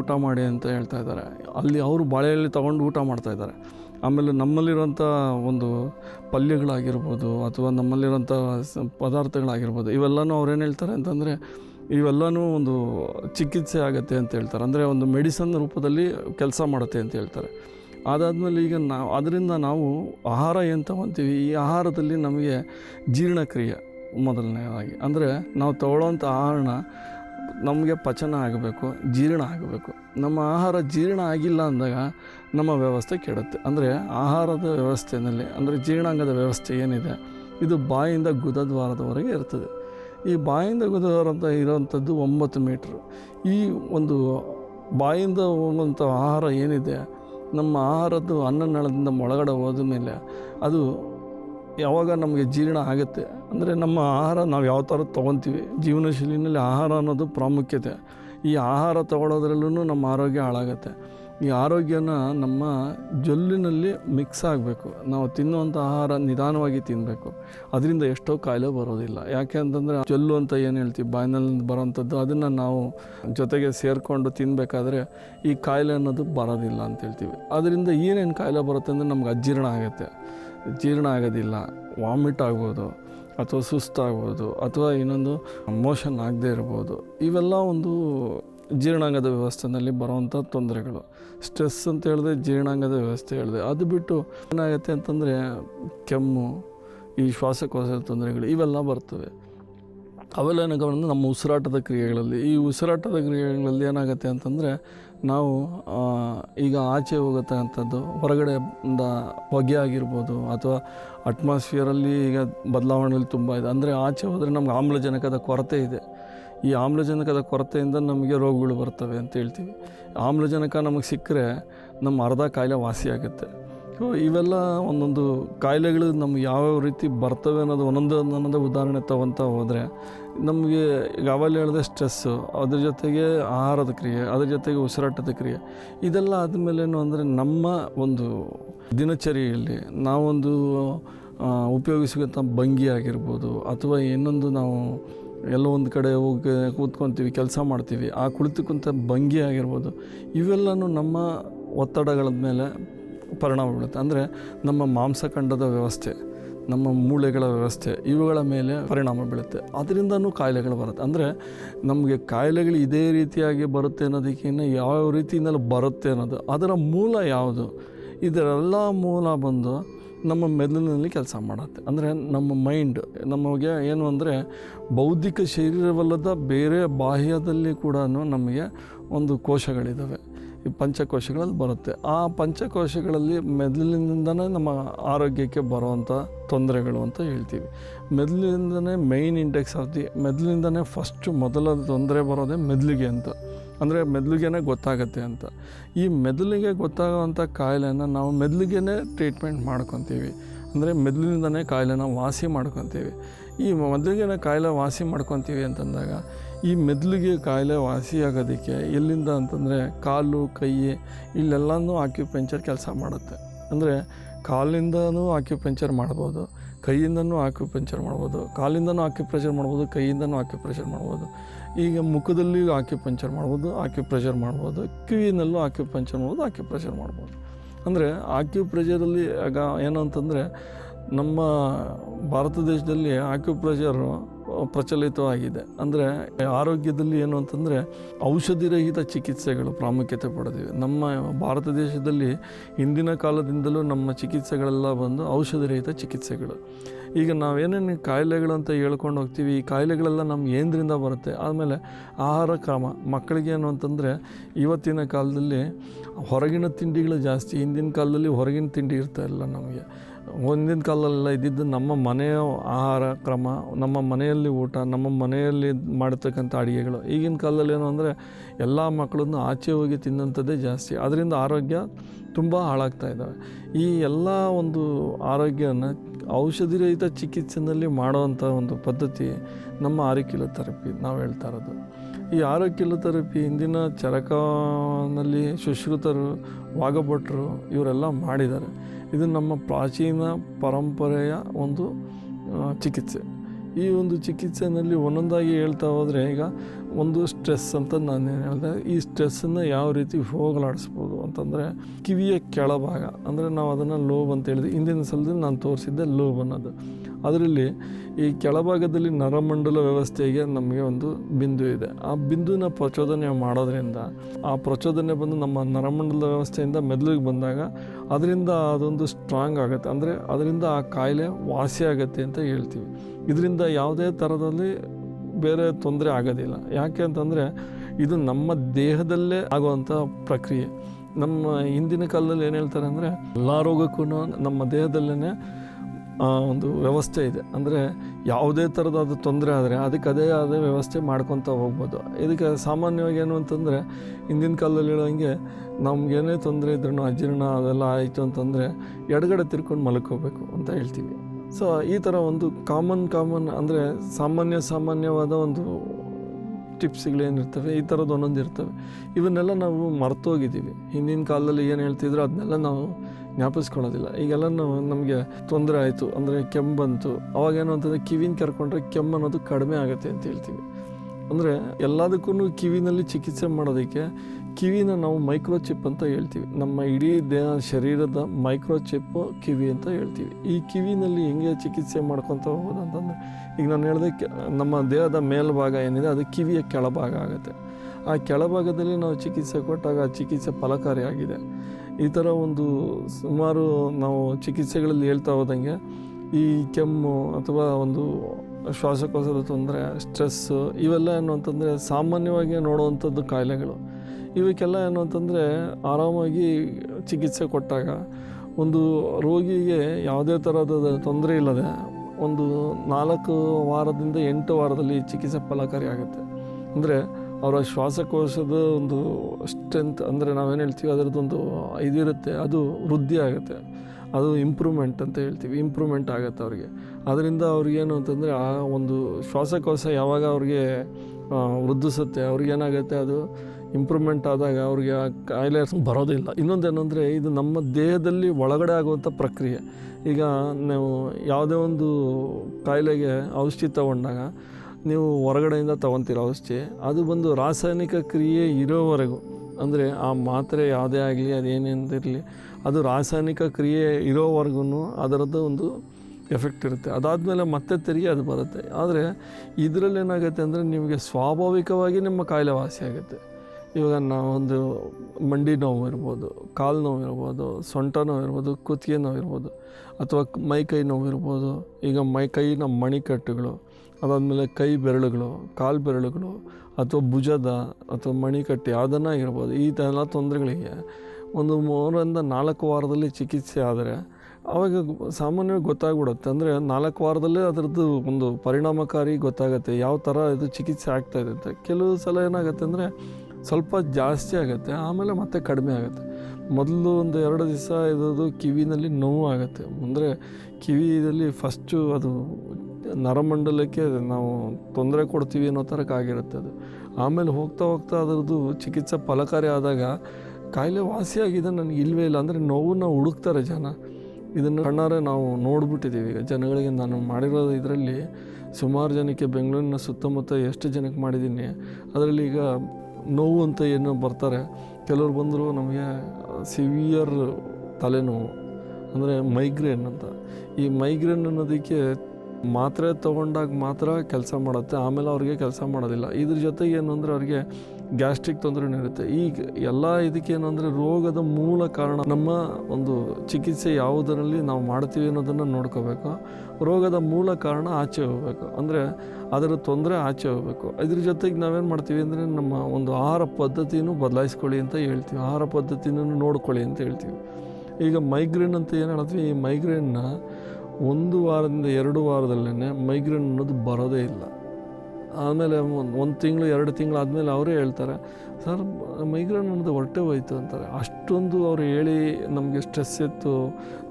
ಊಟ ಮಾಡಿ ಅಂತ ಹೇಳ್ತಾ ಇದ್ದಾರೆ. ಅಲ್ಲಿ ಅವರು ಬಾಳೆ ಎಲೆ ತೊಗೊಂಡು ಊಟ ಮಾಡ್ತಾ ಇದ್ದಾರೆ. ಆಮೇಲೆ ನಮ್ಮಲ್ಲಿರೋಂಥ ಒಂದು ಪಲ್ಯಗಳಾಗಿರ್ಬೋದು ಅಥವಾ ನಮ್ಮಲ್ಲಿರೋಂಥ ಪದಾರ್ಥಗಳಾಗಿರ್ಬೋದು, ಇವೆಲ್ಲನೂ ಅವ್ರೇನು ಹೇಳ್ತಾರೆ ಅಂತಂದರೆ, ಇವೆಲ್ಲನೂ ಒಂದು ಚಿಕಿತ್ಸೆ ಆಗುತ್ತೆ ಅಂತ ಹೇಳ್ತಾರೆ. ಅಂದರೆ ಒಂದು ಮೆಡಿಸನ್ ರೂಪದಲ್ಲಿ ಕೆಲಸ ಮಾಡುತ್ತೆ ಅಂತ ಹೇಳ್ತಾರೆ. ಅದಾದಮೇಲೆ ಈಗ ನಾವು, ಅದರಿಂದ ನಾವು ಆಹಾರ ಏನು ತಗೊತೀವಿ? ಈ ಆಹಾರದಲ್ಲಿ ನಮಗೆ ಜೀರ್ಣಕ್ರಿಯೆ ಮೊದಲನೇದಾಗಿ. ಅಂದರೆ ನಾವು ತಗೊಳ್ಳೋಂಥ ಆಹಾರನ ನಮಗೆ ಪಚನ ಆಗಬೇಕು, ಜೀರ್ಣ ಆಗಬೇಕು. ನಮ್ಮ ಆಹಾರ ಜೀರ್ಣ ಆಗಿಲ್ಲ ಅಂದಾಗ ನಮ್ಮ ವ್ಯವಸ್ಥೆ ಕೆಡುತ್ತೆ. ಅಂದರೆ ಆಹಾರದ ವ್ಯವಸ್ಥೆಯಲ್ಲಿ ಅಂದರೆ ಜೀರ್ಣಾಂಗದ ವ್ಯವಸ್ಥೆ ಏನಿದೆ, ಇದು ಬಾಯಿಂದ ಗುದದ್ವಾರದವರೆಗೆ ಇರ್ತದೆ. ಈ ಬಾಯಿಂದ ಗುದದ್ವಾರ ಅಂತ ಇರೋವಂಥದ್ದು ಒಂಬತ್ತು ಮೀಟ್ರ್. ಈ ಒಂದು ಬಾಯಿಂದ ಹೋಗುವಂಥ ಆಹಾರ ಏನಿದೆ, ನಮ್ಮ ಆಹಾರದ್ದು ಅನ್ನನಾಳದಿಂದ ಒಳಗಡೆ ಹೋದ ಮೇಲೆ ಅದು ಯಾವಾಗ ನಮಗೆ ಜೀರ್ಣ ಆಗುತ್ತೆ ಅಂದರೆ ನಮ್ಮ ಆಹಾರ ನಾವು ಯಾವ ಥರ ತೊಗೊತೀವಿ ಜೀವನ ಶೈಲಿನಲ್ಲಿ ಆಹಾರ ಅನ್ನೋದು ಪ್ರಾಮುಖ್ಯತೆ. ಈ ಆಹಾರ ತಗೊಳ್ಳೋದ್ರಲ್ಲೂ ನಮ್ಮ ಆರೋಗ್ಯ ಹಾಳಾಗುತ್ತೆ. ಈ ಆರೋಗ್ಯನ ನಮ್ಮ ಜೊಲ್ಲಿನಲ್ಲಿ ಮಿಕ್ಸ್ ಆಗಬೇಕು. ನಾವು ತಿನ್ನುವಂಥ ಆಹಾರ ನಿಧಾನವಾಗಿ ತಿನ್ನಬೇಕು ಅದರಿಂದ ಎಷ್ಟೋ ಕಾಯಿಲೆ ಬರೋದಿಲ್ಲ. ಯಾಕೆ ಅಂತಂದರೆ ಜೊಲ್ಲು ಅಂತ ಏನು ಹೇಳ್ತೀವಿ ಬಾಯಿನಲ್ಲಿ ಬರೋವಂಥದ್ದು ಅದನ್ನು ನಾವು ಜೊತೆಗೆ ಸೇರಿಕೊಂಡು ತಿನ್ನಬೇಕಾದ್ರೆ ಈ ಕಾಯಿಲೆ ಅನ್ನೋದು ಬರೋದಿಲ್ಲ ಅಂತ ಹೇಳ್ತೀವಿ. ಅದರಿಂದ ಏನೇನು ಕಾಯಿಲೆ ಬರುತ್ತೆ ಅಂದರೆ ನಮ್ಗೆ ಅಜೀರ್ಣ ಆಗುತ್ತೆ. ಜೀರ್ಣ ಆಗೋದಿಲ್ಲ, ವಾಮಿಟ್ ಆಗ್ಬೋದು ಅಥವಾ ಸುಸ್ತಾಗ್ಬೋದು ಅಥವಾ ಇನ್ನೊಂದು ಮೋಷನ್ ಆಗದೇ ಇರ್ಬೋದು. ಇವೆಲ್ಲ ಒಂದು ಜೀರ್ಣಾಂಗದ ವ್ಯವಸ್ಥೆಯಲ್ಲಿ ಬರುವಂಥ ತೊಂದರೆಗಳು. ಸ್ಟ್ರೆಸ್ ಅಂತ ಹೇಳಿದೆ ಜೀರ್ಣಾಂಗದ ವ್ಯವಸ್ಥೆ ಹೇಳಿದೆ. ಅದು ಬಿಟ್ಟು ಏನಾಗುತ್ತೆ ಅಂತಂದರೆ ಕೆಮ್ಮು, ಈ ಶ್ವಾಸಕೋಶದ ತೊಂದರೆಗಳು ಇವೆಲ್ಲ ಬರ್ತವೆ. ಅವೆಲ್ಲ ಏನಾಗ ನಮ್ಮ ಉಸಿರಾಟದ ಕ್ರಿಯೆಗಳಲ್ಲಿ. ಈ ಉಸಿರಾಟದ ಕ್ರಿಯೆಗಳಲ್ಲಿ ಏನಾಗುತ್ತೆ ಅಂತಂದರೆ ನಾವು ಈಗ ಆಚೆ ಹೋಗತಕ್ಕಂಥದ್ದು ಹೊರಗಡೆಯಿಂದ ಹೊಗೆ ಆಗಿರ್ಬೋದು ಅಥವಾ ಅಟ್ಮಾಸ್ಫಿಯರಲ್ಲಿ ಈಗ ಬದಲಾವಣೆಯಲ್ಲಿ ತುಂಬ ಇದೆ. ಅಂದರೆ ಆಚೆ ಹೋದರೆ ನಮ್ಗೆ ಆಮ್ಲಜನಕದ ಕೊರತೆ ಇದೆ. ಈ ಆಮ್ಲಜನಕದ ಕೊರತೆಯಿಂದ ನಮಗೆ ರೋಗಗಳು ಬರ್ತವೆ ಅಂತ ಹೇಳ್ತೀವಿ. ಆಮ್ಲಜನಕ ನಮಗೆ ಸಿಕ್ಕರೆ ನಮ್ಮ ಅರ್ಧ ಕಾಯಿಲೆ ವಾಸಿಯಾಗುತ್ತೆ. ಸೊ ಇವೆಲ್ಲ ಒಂದೊಂದು ಕಾಯಿಲೆಗಳು ನಮ್ಗೆ ಯಾವ್ಯಾವ ರೀತಿ ಬರ್ತವೆ ಅನ್ನೋದು ಒಂದೊಂದು ಒಂದೊಂದು ಉದಾಹರಣೆ ತಗೊತಾ ಹೋದರೆ, ನಮಗೆ ಗಾವಲ್ಲಿ ಹೇಳಿದೆ ಸ್ಟ್ರೆಸ್ಸು ಅದ್ರ ಜೊತೆಗೆ ಆಹಾರದ ಕ್ರಿಯೆ, ಅದ್ರ ಜೊತೆಗೆ ಉಸಿರಾಟದ ಕ್ರಿಯೆ. ಇದೆಲ್ಲ ಆದಮೇಲೇನು ಅಂದರೆ ನಮ್ಮ ಒಂದು ದಿನಚರಿಯಲ್ಲಿ ನಾವೊಂದು ಉಪಯೋಗಿಸುವಂಥ ಭಂಗಿ ಆಗಿರ್ಬೋದು, ಅಥವಾ ಇನ್ನೊಂದು ನಾವು ಎಲ್ಲೋ ಒಂದು ಕಡೆ ಹೋಗಿ ಕೂತ್ಕೊತೀವಿ, ಕೆಲಸ ಮಾಡ್ತೀವಿ, ಆ ಕುಳಿತಕ್ಕಂಥ ಭಂಗಿ ಆಗಿರ್ಬೋದು, ಇವೆಲ್ಲನೂ ನಮ್ಮ ಒತ್ತಡಗಳ ಮೇಲೆ ಪರಿಣಾಮ ಬೀಳುತ್ತೆ. ಅಂದರೆ ನಮ್ಮ ಮಾಂಸಖಂಡದ ವ್ಯವಸ್ಥೆ, ನಮ್ಮ ಮೂಳೆಗಳ ವ್ಯವಸ್ಥೆ, ಇವುಗಳ ಮೇಲೆ ಪರಿಣಾಮ ಬೀಳುತ್ತೆ. ಅದರಿಂದನೂ ಕಾಯಿಲೆಗಳು ಬರುತ್ತೆ. ಅಂದರೆ ನಮಗೆ ಕಾಯಿಲೆಗಳು ಇದೇ ರೀತಿಯಾಗಿ ಬರುತ್ತೆ ಅನ್ನೋದಕ್ಕಿಂತ ಯಾವ ರೀತಿಯಿಂದಲೂ ಬರುತ್ತೆ ಅನ್ನೋದು, ಅದರ ಮೂಲ ಯಾವುದು? ಇದರೆಲ್ಲ ಮೂಲ ಬಂದು ನಮ್ಮ ಮೆದುಳಿನಲ್ಲಿ ಕೆಲಸ ಮಾಡುತ್ತೆ. ಅಂದರೆ ನಮ್ಮ ಮೈಂಡ್, ನಮಗೆ ಏನು ಅಂದರೆ ಬೌದ್ಧಿಕ ಶರೀರವಲ್ಲದ ಬೇರೆ ಬಾಹ್ಯದಲ್ಲಿ ಕೂಡ ನಮಗೆ ಒಂದು ಕೋಶಗಳಿದ್ದಾವೆ ಈ ಪಂಚಕೋಶಗಳಲ್ಲಿ ಬರುತ್ತೆ. ಆ ಪಂಚಕೋಶಗಳಲ್ಲಿ ಮೆದುಳಿನಿಂದನೇ ನಮ್ಮ ಆರೋಗ್ಯಕ್ಕೆ ಬರುವಂಥ ತೊಂದರೆಗಳು ಅಂತ ಹೇಳ್ತೀವಿ. ಮೆದುಳಿನಿಂದನೇ ಮೈನ್ ಇಂಡೆಕ್ಸ್ ಆಫ್ ದಿ ಮೆದುಳಿನಿಂದನೇ ಫಸ್ಟು ಮೊದಲ ತೊಂದರೆ ಬರೋದೇ ಮೆದುಳಿಗೆ ಅಂತ. ಅಂದರೆ ಮೆದುಳಿಗೆ ಗೊತ್ತಾಗತ್ತೆ ಅಂತ. ಈ ಮೆದುಳಿಗೆ ಗೊತ್ತಾಗುವಂಥ ಕಾಯಿಲೆನ ನಾವು ಮೆದುಳಿಗೆ ಟ್ರೀಟ್ಮೆಂಟ್ ಮಾಡ್ಕೊತೀವಿ. ಅಂದರೆ ಮೆದುಳಿನಿಂದನೇ ಕಾಯಿಲೆನ ವಾಸಿ ಮಾಡ್ಕೊತೀವಿ. ಈ ಮೊದಲಿಗೆ ಕಾಯಿಲೆ ವಾಸಿ ಮಾಡ್ಕೊತೀವಿ ಅಂತಂದಾಗ ಈ ಮೆದುಳಿಗೆ ಕಾಯಿಲೆ ವಾಸಿಯಾಗೋದಕ್ಕೆ ಎಲ್ಲಿಂದ ಅಂತಂದರೆ ಕಾಲು, ಕೈ, ಇಲ್ಲೆಲ್ಲನೂ ಆಕ್ಯುಪಂಚರ್ ಕೆಲಸ ಮಾಡುತ್ತೆ. ಅಂದರೆ ಕಾಲಿಂದನೂ ಆಕ್ಯುಪಂಚರ್ ಮಾಡ್ಬೋದು, ಕೈಯಿಂದನೂ ಆಕ್ಯುಪಂಚರ್ ಮಾಡ್ಬೋದು, ಕಾಲಿಂದನೂ ಆಕ್ಯುಪ್ರೆಷರ್ ಮಾಡ್ಬೋದು, ಕೈಯಿಂದನೂ ಆಕ್ಯುಪ್ರೆಷರ್ ಮಾಡ್ಬೋದು. ಈಗ ಮುಖದಲ್ಲಿ ಆಕ್ಯುಪಂಚರ್ ಮಾಡ್ಬೋದು ಆಕ್ಯುಪ್ರೆಷರ್ ಮಾಡ್ಬೋದು, ಕಿವಿನಲ್ಲೂ ಆಕ್ಯುಪಂಚರ್ ಮಾಡ್ಬೋದು ಆಕ್ಯುಪ್ರೆಷರ್ ಮಾಡ್ಬೋದು. ಅಂದರೆ ಆಕ್ಯುಪ್ರೆಷರಲ್ಲಿ ಆಗ ಏನು ಅಂತಂದರೆ ನಮ್ಮ ಭಾರತ ದೇಶದಲ್ಲಿ ಆಕ್ಯುಪ್ರೆಷರು ಪ್ರಚಲಿತವಾಗಿದೆ. ಅಂದರೆ ಆರೋಗ್ಯದಲ್ಲಿ ಏನು ಅಂತಂದರೆ ಔಷಧಿ ರಹಿತ ಚಿಕಿತ್ಸೆಗಳು ಪ್ರಾಮುಖ್ಯತೆ ಪಡೆದಿವೆ. ನಮ್ಮ ಭಾರತ ದೇಶದಲ್ಲಿ ಹಿಂದಿನ ಕಾಲದಿಂದಲೂ ನಮ್ಮ ಚಿಕಿತ್ಸೆಗಳೆಲ್ಲ ಬಂದು ಔಷಧಿ ರಹಿತ ಚಿಕಿತ್ಸೆಗಳು. ಈಗ ನಾವೇನೇನು ಕಾಯಿಲೆಗಳು ಅಂತ ಹೇಳ್ಕೊಂಡು ಹೋಗ್ತೀವಿ, ಈ ಕಾಯಿಲೆಗಳೆಲ್ಲ ನಮ್ಗೆ ಏಂದ್ರಿಂದ ಬರುತ್ತೆ. ಆಮೇಲೆ ಆಹಾರ ಕ್ರಮ. ಮಕ್ಕಳಿಗೆ ಏನು ಅಂತಂದರೆ ಇವತ್ತಿನ ಕಾಲದಲ್ಲಿ ಹೊರಗಿನ ತಿಂಡಿಗಳು ಜಾಸ್ತಿ. ಹಿಂದಿನ ಕಾಲದಲ್ಲಿ ಹೊರಗಿನ ತಿಂಡಿ ಇರ್ತಾ ಇಲ್ಲ ನಮಗೆ. ಒಂದಿನ ಕಾಲದಲ್ಲೆಲ್ಲ ಇದ್ದಿದ್ದು ನಮ್ಮ ಮನೆಯ ಆಹಾರ ಕ್ರಮ, ನಮ್ಮ ಮನೆಯಲ್ಲಿ ಊಟ, ನಮ್ಮ ಮನೆಯಲ್ಲಿ ಮಾಡತಕ್ಕಂಥ ಅಡುಗೆಗಳು. ಈಗಿನ ಕಾಲದಲ್ಲಿ ಏನು ಅಂದರೆ ಎಲ್ಲ ಮಕ್ಕಳನ್ನು ಆಚೆ ಹೋಗಿ ತಿನ್ನೋಂಥದ್ದೇ ಜಾಸ್ತಿ. ಅದರಿಂದ ಆರೋಗ್ಯ ತುಂಬ ಹಾಳಾಗ್ತಾ ಇದ್ದಾವೆ. ಈ ಎಲ್ಲ ಒಂದು ಆರೋಗ್ಯನ ಔಷಧಿ ರಹಿತ ಚಿಕಿತ್ಸೆಯಲ್ಲಿ ಮಾಡೋವಂಥ ಒಂದು ಪದ್ಧತಿ ನಮ್ಮ ಆರೋಗ್ಯ ಥೆರಪಿ ನಾವು ಹೇಳ್ತಾ ಇರೋದು. ಈ ಆರೋಗ್ಯ ಥೆರಪಿ, ಹಿಂದಿನ ಚರಕನಲ್ಲಿ ಶುಶ್ರುತರು, ವಾಗಭಟ್ರು ಇವರೆಲ್ಲ ಮಾಡಿದ್ದಾರೆ. ಇದು ನಮ್ಮ ಪ್ರಾಚೀನ ಪರಂಪರೆಯ ಒಂದು ಚಿಕಿತ್ಸೆ. ಈ ಒಂದು ಚಿಕಿತ್ಸೆನಲ್ಲಿ ಒಂದೊಂದಾಗಿ ಹೇಳ್ತಾ ಹೋದರೆ ಈಗ ಒಂದು ಸ್ಟ್ರೆಸ್ ಅಂತ ನಾನು ಏನು ಹೇಳಿದೆ, ಈ ಸ್ಟ್ರೆಸ್ಸನ್ನು ಯಾವ ರೀತಿ ಹೋಗಲಾಡಿಸ್ಬೋದು ಅಂತಂದರೆ ಕಿವಿಯ ಕೆಳಭಾಗ, ಅಂದರೆ ನಾವು ಅದನ್ನು ಲೋಬ್ ಅಂತ ಹೇಳಿದ್ವಿ. ಹಿಂದಿನ ಸಲದಲ್ಲಿ ನಾನು ತೋರಿಸಿದ್ದೆ ಲೋಬ್ ಅನ್ನೋದು. ಅದರಲ್ಲಿ ಈ ಕೆಳಭಾಗದಲ್ಲಿ ನರಮಂಡಲ ವ್ಯವಸ್ಥೆಗೆ ನಮಗೆ ಒಂದು ಬಿಂದು ಇದೆ. ಆ ಬಿಂದುನ ಪ್ರಚೋದನೆ ಮಾಡೋದ್ರಿಂದ, ಆ ಪ್ರಚೋದನೆ ಬಂದು ನಮ್ಮ ನರಮಂಡಲ ವ್ಯವಸ್ಥೆಯಿಂದ ಮೆದುಳಿಗೆ ಬಂದಾಗ ಅದರಿಂದ ಅದೊಂದು ಸ್ಟ್ರಾಂಗ್ ಆಗುತ್ತೆ. ಅಂದರೆ ಅದರಿಂದ ಆ ಕಾಯಿಲೆ ವಾಸಿ ಆಗುತ್ತೆ ಅಂತ ಹೇಳ್ತೀವಿ. ಇದರಿಂದ ಯಾವುದೇ ಥರದಲ್ಲಿ ಬೇರೆ ತೊಂದರೆ ಆಗೋದಿಲ್ಲ. ಯಾಕೆ ಅಂತಂದರೆ ಇದು ನಮ್ಮ ದೇಹದಲ್ಲೇ ಆಗುವಂಥ ಪ್ರಕ್ರಿಯೆ. ನಮ್ಮ ಹಿಂದಿನ ಕಾಲದಲ್ಲಿ ಏನು ಹೇಳ್ತಾರೆ ಅಂದರೆ ಎಲ್ಲ ರೋಗಕ್ಕೂ ನಮ್ಮ ದೇಹದಲ್ಲೇ ಒಂದು ವ್ಯವಸ್ಥೆ ಇದೆ. ಅಂದರೆ ಯಾವುದೇ ಥರದಾದ ತೊಂದರೆ ಆದರೆ ಅದಕ್ಕೆ ಅದೇ ಆದ ವ್ಯವಸ್ಥೆ ಮಾಡ್ಕೊತ ಹೋಗ್ಬೋದು. ಇದಕ್ಕೆ ಸಾಮಾನ್ಯವಾಗಿ ಏನು ಅಂತಂದರೆ ಹಿಂದಿನ ಕಾಲದಲ್ಲಿ ಹೇಳೋಂಗೆ ನಮಗೇನೇ ತೊಂದರೆ ಇದ್ರೂ ಅಜೀರ್ಣ ಅದೆಲ್ಲ ಆಯಿತು ಅಂತಂದರೆ ಎಡಗಡೆ ತಿರ್ಕೊಂಡು ಮಲ್ಕೋಬೇಕು ಅಂತ ಹೇಳ್ತೀವಿ. ಸೊ ಈ ಥರ ಒಂದು ಕಾಮನ್ ಕಾಮನ್ ಅಂದರೆ ಸಾಮಾನ್ಯ, ಸಾಮಾನ್ಯವಾದ ಒಂದು ಟಿಪ್ಸ್ಗಳೇನಿರ್ತವೆ ಈ ಥರದ್ದು ಒಂದೊಂದು ಇರ್ತವೆ. ಇವನ್ನೆಲ್ಲ ನಾವು ಮರ್ತೋಗಿದ್ದೀವಿ. ಹಿಂದಿನ ಕಾಲದಲ್ಲಿ ಏನು ಹೇಳ್ತಿದ್ರು ಅದನ್ನೆಲ್ಲ ನಾವು ಜ್ಞಾಪಿಸ್ಕೊಳ್ಳೋದಿಲ್ಲ. ಈಗೆಲ್ಲ ನಾವು ನಮಗೆ ತೊಂದರೆ ಆಯಿತು, ಅಂದರೆ ಕೆಮ್ಮು ಬಂತು. ಅವಾಗೇನು ಅಂತಂದರೆ, ಕಿವಿನ ಕರ್ಕೊಂಡ್ರೆ ಕೆಮ್ಮು ಅನ್ನೋದು ಕಡಿಮೆ ಆಗುತ್ತೆ ಅಂತ ಹೇಳ್ತೀವಿ. ಅಂದರೆ ಎಲ್ಲದಕ್ಕೂ ಕಿವಿನಲ್ಲಿ ಚಿಕಿತ್ಸೆ ಮಾಡೋದಕ್ಕೆ ಕಿವಿನ ನಾವು ಮೈಕ್ರೋಚಿಪ್ ಅಂತ ಹೇಳ್ತೀವಿ. ನಮ್ಮ ಇಡೀ ದೇಹ, ಶರೀರದ ಮೈಕ್ರೋಚಿಪ್ ಕಿವಿ ಅಂತ ಹೇಳ್ತೀವಿ. ಈ ಕಿವಿನಲ್ಲಿ ಹೆಂಗೆ ಚಿಕಿತ್ಸೆ ಮಾಡ್ಕೊತ ಹೋಗೋದು ಅಂತಂದರೆ ಈಗ ನಾನು ಹೇಳಿದೆ ನಮ್ಮ ದೇಹದ ಮೇಲ್ಭಾಗ ಏನಿದೆ, ಅದು ಕಿವಿಯ ಕೆಳಭಾಗ ಆಗುತ್ತೆ. ಆ ಕೆಳಭಾಗದಲ್ಲಿ ನಾವು ಚಿಕಿತ್ಸೆ ಕೊಟ್ಟಾಗ ಆ ಚಿಕಿತ್ಸೆ ಫಲಕಾರಿಯಾಗಿದೆ ಈ ಥರ ಒಂದು ಸುಮಾರು ನಾವು ಚಿಕಿತ್ಸೆಗಳಲ್ಲಿ ಹೇಳ್ತಾ ಹೋದಂಗೆ, ಈ ಕೆಮ್ಮು ಅಥವಾ ಒಂದು ಶ್ವಾಸಕೋಶದ ತೊಂದರೆ, ಸ್ಟ್ರೆಸ್ಸು ಇವೆಲ್ಲ ಏನು ಅಂತಂದರೆ ಸಾಮಾನ್ಯವಾಗಿ ನೋಡುವಂಥದ್ದು ಕಾಯಿಲೆಗಳು. ಇವಕ್ಕೆಲ್ಲ ಏನು ಅಂತಂದರೆ ಆರಾಮಾಗಿ ಚಿಕಿತ್ಸೆ ಕೊಟ್ಟಾಗ ಒಂದು ರೋಗಿಗೆ ಯಾವುದೇ ಥರದ ತೊಂದರೆ ಇಲ್ಲದೆ ಒಂದು ನಾಲ್ಕು ವಾರದಿಂದ ಎಂಟು ವಾರದಲ್ಲಿ ಚಿಕಿತ್ಸೆ ಫಲಕಾರಿಯಾಗುತ್ತೆ ಅಂದರೆ ಅವರ ಶ್ವಾಸಕೋಶದ ಒಂದು ಸ್ಟ್ರೆಂತ್ ಅಂದರೆ ನಾವೇನು ಹೇಳ್ತೀವಿ, ಅದರದ್ದೊಂದು ಇದಿರುತ್ತೆ ಅದು ವೃದ್ಧಿ ಆಗುತ್ತೆ. ಅದು ಇಂಪ್ರೂವ್ಮೆಂಟ್ ಅಂತ ಹೇಳ್ತೀವಿ ಇಂಪ್ರೂವ್ಮೆಂಟ್ ಆಗುತ್ತೆ ಅವ್ರಿಗೆ. ಅದರಿಂದ ಅವ್ರಿಗೇನು ಅಂತಂದರೆ ಆ ಒಂದು ಶ್ವಾಸಕೋಶ ಯಾವಾಗ ಅವ್ರಿಗೆ ವೃದ್ಧಿಸುತ್ತೆ, ಅವ್ರಿಗೇನಾಗುತ್ತೆ ಅದು ಇಂಪ್ರೂವ್ಮೆಂಟ್ ಆದಾಗ ಅವ್ರಿಗೆ ಆ ಕಾಯಿಲೆ ಬರೋದಿಲ್ಲ ಇನ್ನೊಂದೇನು ಅಂದರೆ ಇದು ನಮ್ಮ ದೇಹದಲ್ಲಿ ಒಳಗಡೆ ಆಗುವಂಥ ಪ್ರಕ್ರಿಯೆ. ಈಗ ನೀವು ಯಾವುದೇ ಒಂದು ಕಾಯಿಲೆಗೆ ಔಷಧಿ ತಗೊಂಡಾಗ ನೀವು ಹೊರಗಡೆಯಿಂದ ತೊಗೊತೀರ ಔಷಧಿ, ಅದು ಬಂದು ರಾಸಾಯನಿಕ ಕ್ರಿಯೆ ಇರೋವರೆಗೂ, ಅಂದರೆ ಆ ಮಾತ್ರೆ ಯಾವುದೇ ಆಗಲಿ ಅದೇನೇನಿರಲಿ ಅದು ರಾಸಾಯನಿಕ ಕ್ರಿಯೆ ಇರೋವರೆಗೂ ಅದರದ್ದು ಒಂದು ಎಫೆಕ್ಟ್ ಇರುತ್ತೆ. ಅದಾದಮೇಲೆ ಮತ್ತೆ ತೆರಿಗೆ ಅದು ಬರುತ್ತೆ. ಆದರೆ ಇದರಲ್ಲಿ ಏನಾಗುತ್ತೆ ಅಂದರೆ ನಿಮಗೆ ಸ್ವಾಭಾವಿಕವಾಗಿ ನಿಮ್ಮ ಕಾಯಿಲೆ ವಾಸಿ ಆಗುತ್ತೆ. ಇವಾಗ ನಾವೊಂದು ಮಂಡಿ ನೋವು ಇರ್ಬೋದು, ಕಾಲು ನೋವು ಇರ್ಬೋದು, ಸೊಂಟ ನೋವು ಇರ್ಬೋದು, ಕುತ್ತಿಗೆ ನೋವು ಇರ್ಬೋದು, ಅಥವಾ ಮೈ ಕೈ ನೋವು ಇರ್ಬೋದು, ಈಗ ಮೈ ಕೈನ ಮಣಿಕಟ್ಟುಗಳು, ಅದಾದಮೇಲೆ ಕೈ ಬೆರಳುಗಳು, ಕಾಲು ಬೆರಳುಗಳು, ಅಥವಾ ಭುಜದ ಅಥವಾ ಮಣಿಕಟ್ಟು ಯಾವುದನ್ನ ಇರ್ಬೋದು. ಈ ಥರ ತೊಂದರೆಗಳಿಗೆ ಒಂದು ಮೂರರಿಂದ ನಾಲ್ಕು ವಾರದಲ್ಲಿ ಚಿಕಿತ್ಸೆ ಆದರೆ ಆವಾಗ ಸಾಮಾನ್ಯವಾಗಿ ಗೊತ್ತಾಗ್ಬಿಡುತ್ತೆ. ಅಂದರೆ ನಾಲ್ಕು ವಾರದಲ್ಲೇ ಅದರದ್ದು ಒಂದು ಪರಿಣಾಮಕಾರಿ ಗೊತ್ತಾಗುತ್ತೆ. ಯಾವ ಥರ ಇದು ಚಿಕಿತ್ಸೆ ಆಗ್ತಾಯಿದೆ ಅಂತ. ಕೆಲವು ಸಲ ಏನಾಗುತ್ತೆ ಅಂದರೆ ಸ್ವಲ್ಪ ಜಾಸ್ತಿ ಆಗುತ್ತೆ, ಆಮೇಲೆ ಮತ್ತೆ ಕಡಿಮೆ ಆಗುತ್ತೆ. ಮೊದಲು ಒಂದು ಎರಡು ದಿವಸ ಇದ್ದು ಕಿವಿನಲ್ಲಿ ನೋವು ಆಗುತ್ತೆ. ಅಂದರೆ ಕಿವಿಯಲ್ಲಿ ಫಸ್ಟು ಅದು ನರಮಂಡಲಕ್ಕೆ ನಾವು ತೊಂದರೆ ಕೊಡ್ತೀವಿ ಅನ್ನೋ ಥರಕ್ಕಾಗಿರುತ್ತೆ ಅದು. ಆಮೇಲೆ ಹೋಗ್ತಾ ಹೋಗ್ತಾ ಅದರದ್ದು ಚಿಕಿತ್ಸೆ ಫಲಕಾರಿ ಆದಾಗ ಕಾಯಿಲೆ ವಾಸಿಯಾಗಿದೆ ನನಗೆ ಇಲ್ಲವೇ ಇಲ್ಲ. ಅಂದರೆ ನೋವನ್ನ ಹುಡುಕ್ತಾರೆ ಜನ. ಇದನ್ನು ಕಣ್ಣಾರೆ ನಾವು ನೋಡ್ಬಿಟ್ಟಿದ್ದೀವಿ. ಈಗ ಜನಗಳಿಗೆ ನಾನು ಮಾಡಿರೋ ಇದರಲ್ಲಿ ಸುಮಾರು ಜನಕ್ಕೆ ಬೆಂಗಳೂರಿನ ಸುತ್ತಮುತ್ತ ಎಷ್ಟು ಜನಕ್ಕೆ ಮಾಡಿದ್ದೀನಿ. ಅದರಲ್ಲಿ ಈಗ ನೋವು ಅಂತ ಏನು ಬರ್ತಾರೆ. ಕೆಲವರು ಬಂದರು ನಮಗೆ ಸಿವಿಯರ್ ತಲೆನೋವು, ಅಂದರೆ ಮೈಗ್ರೇನ್ ಅಂತ. ಈ ಮೈಗ್ರೇನ್ ಅನ್ನೋದಕ್ಕೆ ಮಾತ್ರೆ ತೊಗೊಂಡಾಗ ಮಾತ್ರ ಕೆಲಸ ಮಾಡುತ್ತೆ, ಆಮೇಲೆ ಅವ್ರಿಗೆ ಕೆಲಸ ಮಾಡೋದಿಲ್ಲ. ಇದ್ರ ಜೊತೆಗೆ ಏನಂದರೆ ಅವ್ರಿಗೆ ಗ್ಯಾಸ್ಟ್ರಿಕ್ ತೊಂದರೆನೂ ಇರುತ್ತೆ. ಈಗ ಎಲ್ಲ ಇದಕ್ಕೆ ಏನಂದರೆ ರೋಗದ ಮೂಲ ಕಾರಣ ನಮ್ಮ ಒಂದು ಚಿಕಿತ್ಸೆ ಯಾವುದರಲ್ಲಿ ನಾವು ಮಾಡ್ತೀವಿ ಅನ್ನೋದನ್ನು ನೋಡ್ಕೋಬೇಕು. ರೋಗದ ಮೂಲ ಕಾರಣ ಆಚೆ ಹೋಗಬೇಕು. ಅಂದರೆ ಅದರ ತೊಂದರೆ ಆಚೆ ಹೋಗಬೇಕು. ಇದ್ರ ಜೊತೆಗೆ ನಾವೇನು ಮಾಡ್ತೀವಿ ಅಂದರೆ ನಮ್ಮ ಒಂದು ಆಹಾರ ಪದ್ಧತಿನೂ ಬದಲಾಯಿಸ್ಕೊಳ್ಳಿ ಅಂತ ಹೇಳ್ತೀವಿ. ಆಹಾರ ಪದ್ಧತಿನೂ ನೋಡ್ಕೊಳ್ಳಿ ಅಂತ ಹೇಳ್ತೀವಿ. ಈಗ ಮೈಗ್ರೇನ್ ಅಂತ ಏನು ಹೇಳ್ತೀವಿ? ಈ ಮೈಗ್ರೇನ್ನ ಒಂದು ವಾರದಿಂದ ಎರಡು ವಾರದಲ್ಲೇ ಮೈಗ್ರೇನ್ ಅನ್ನೋದು ಬರೋದೇ ಇಲ್ಲ. ಆಮೇಲೆ ಒಂದು ತಿಂಗಳು, ಎರಡು ತಿಂಗಳು ಆದಮೇಲೆ ಅವರೇ ಹೇಳ್ತಾರೆ, ಸರ್ ಮೈಗ್ರೇನ್ ಅನ್ನೋದು ಹೊರಟೆ ಹೋಯಿತು ಅಂತಾರೆ. ಅಷ್ಟೊಂದು ಅವರು ಹೇಳಿ, ನಮಗೆ ಸ್ಟ್ರೆಸ್ ಇತ್ತು,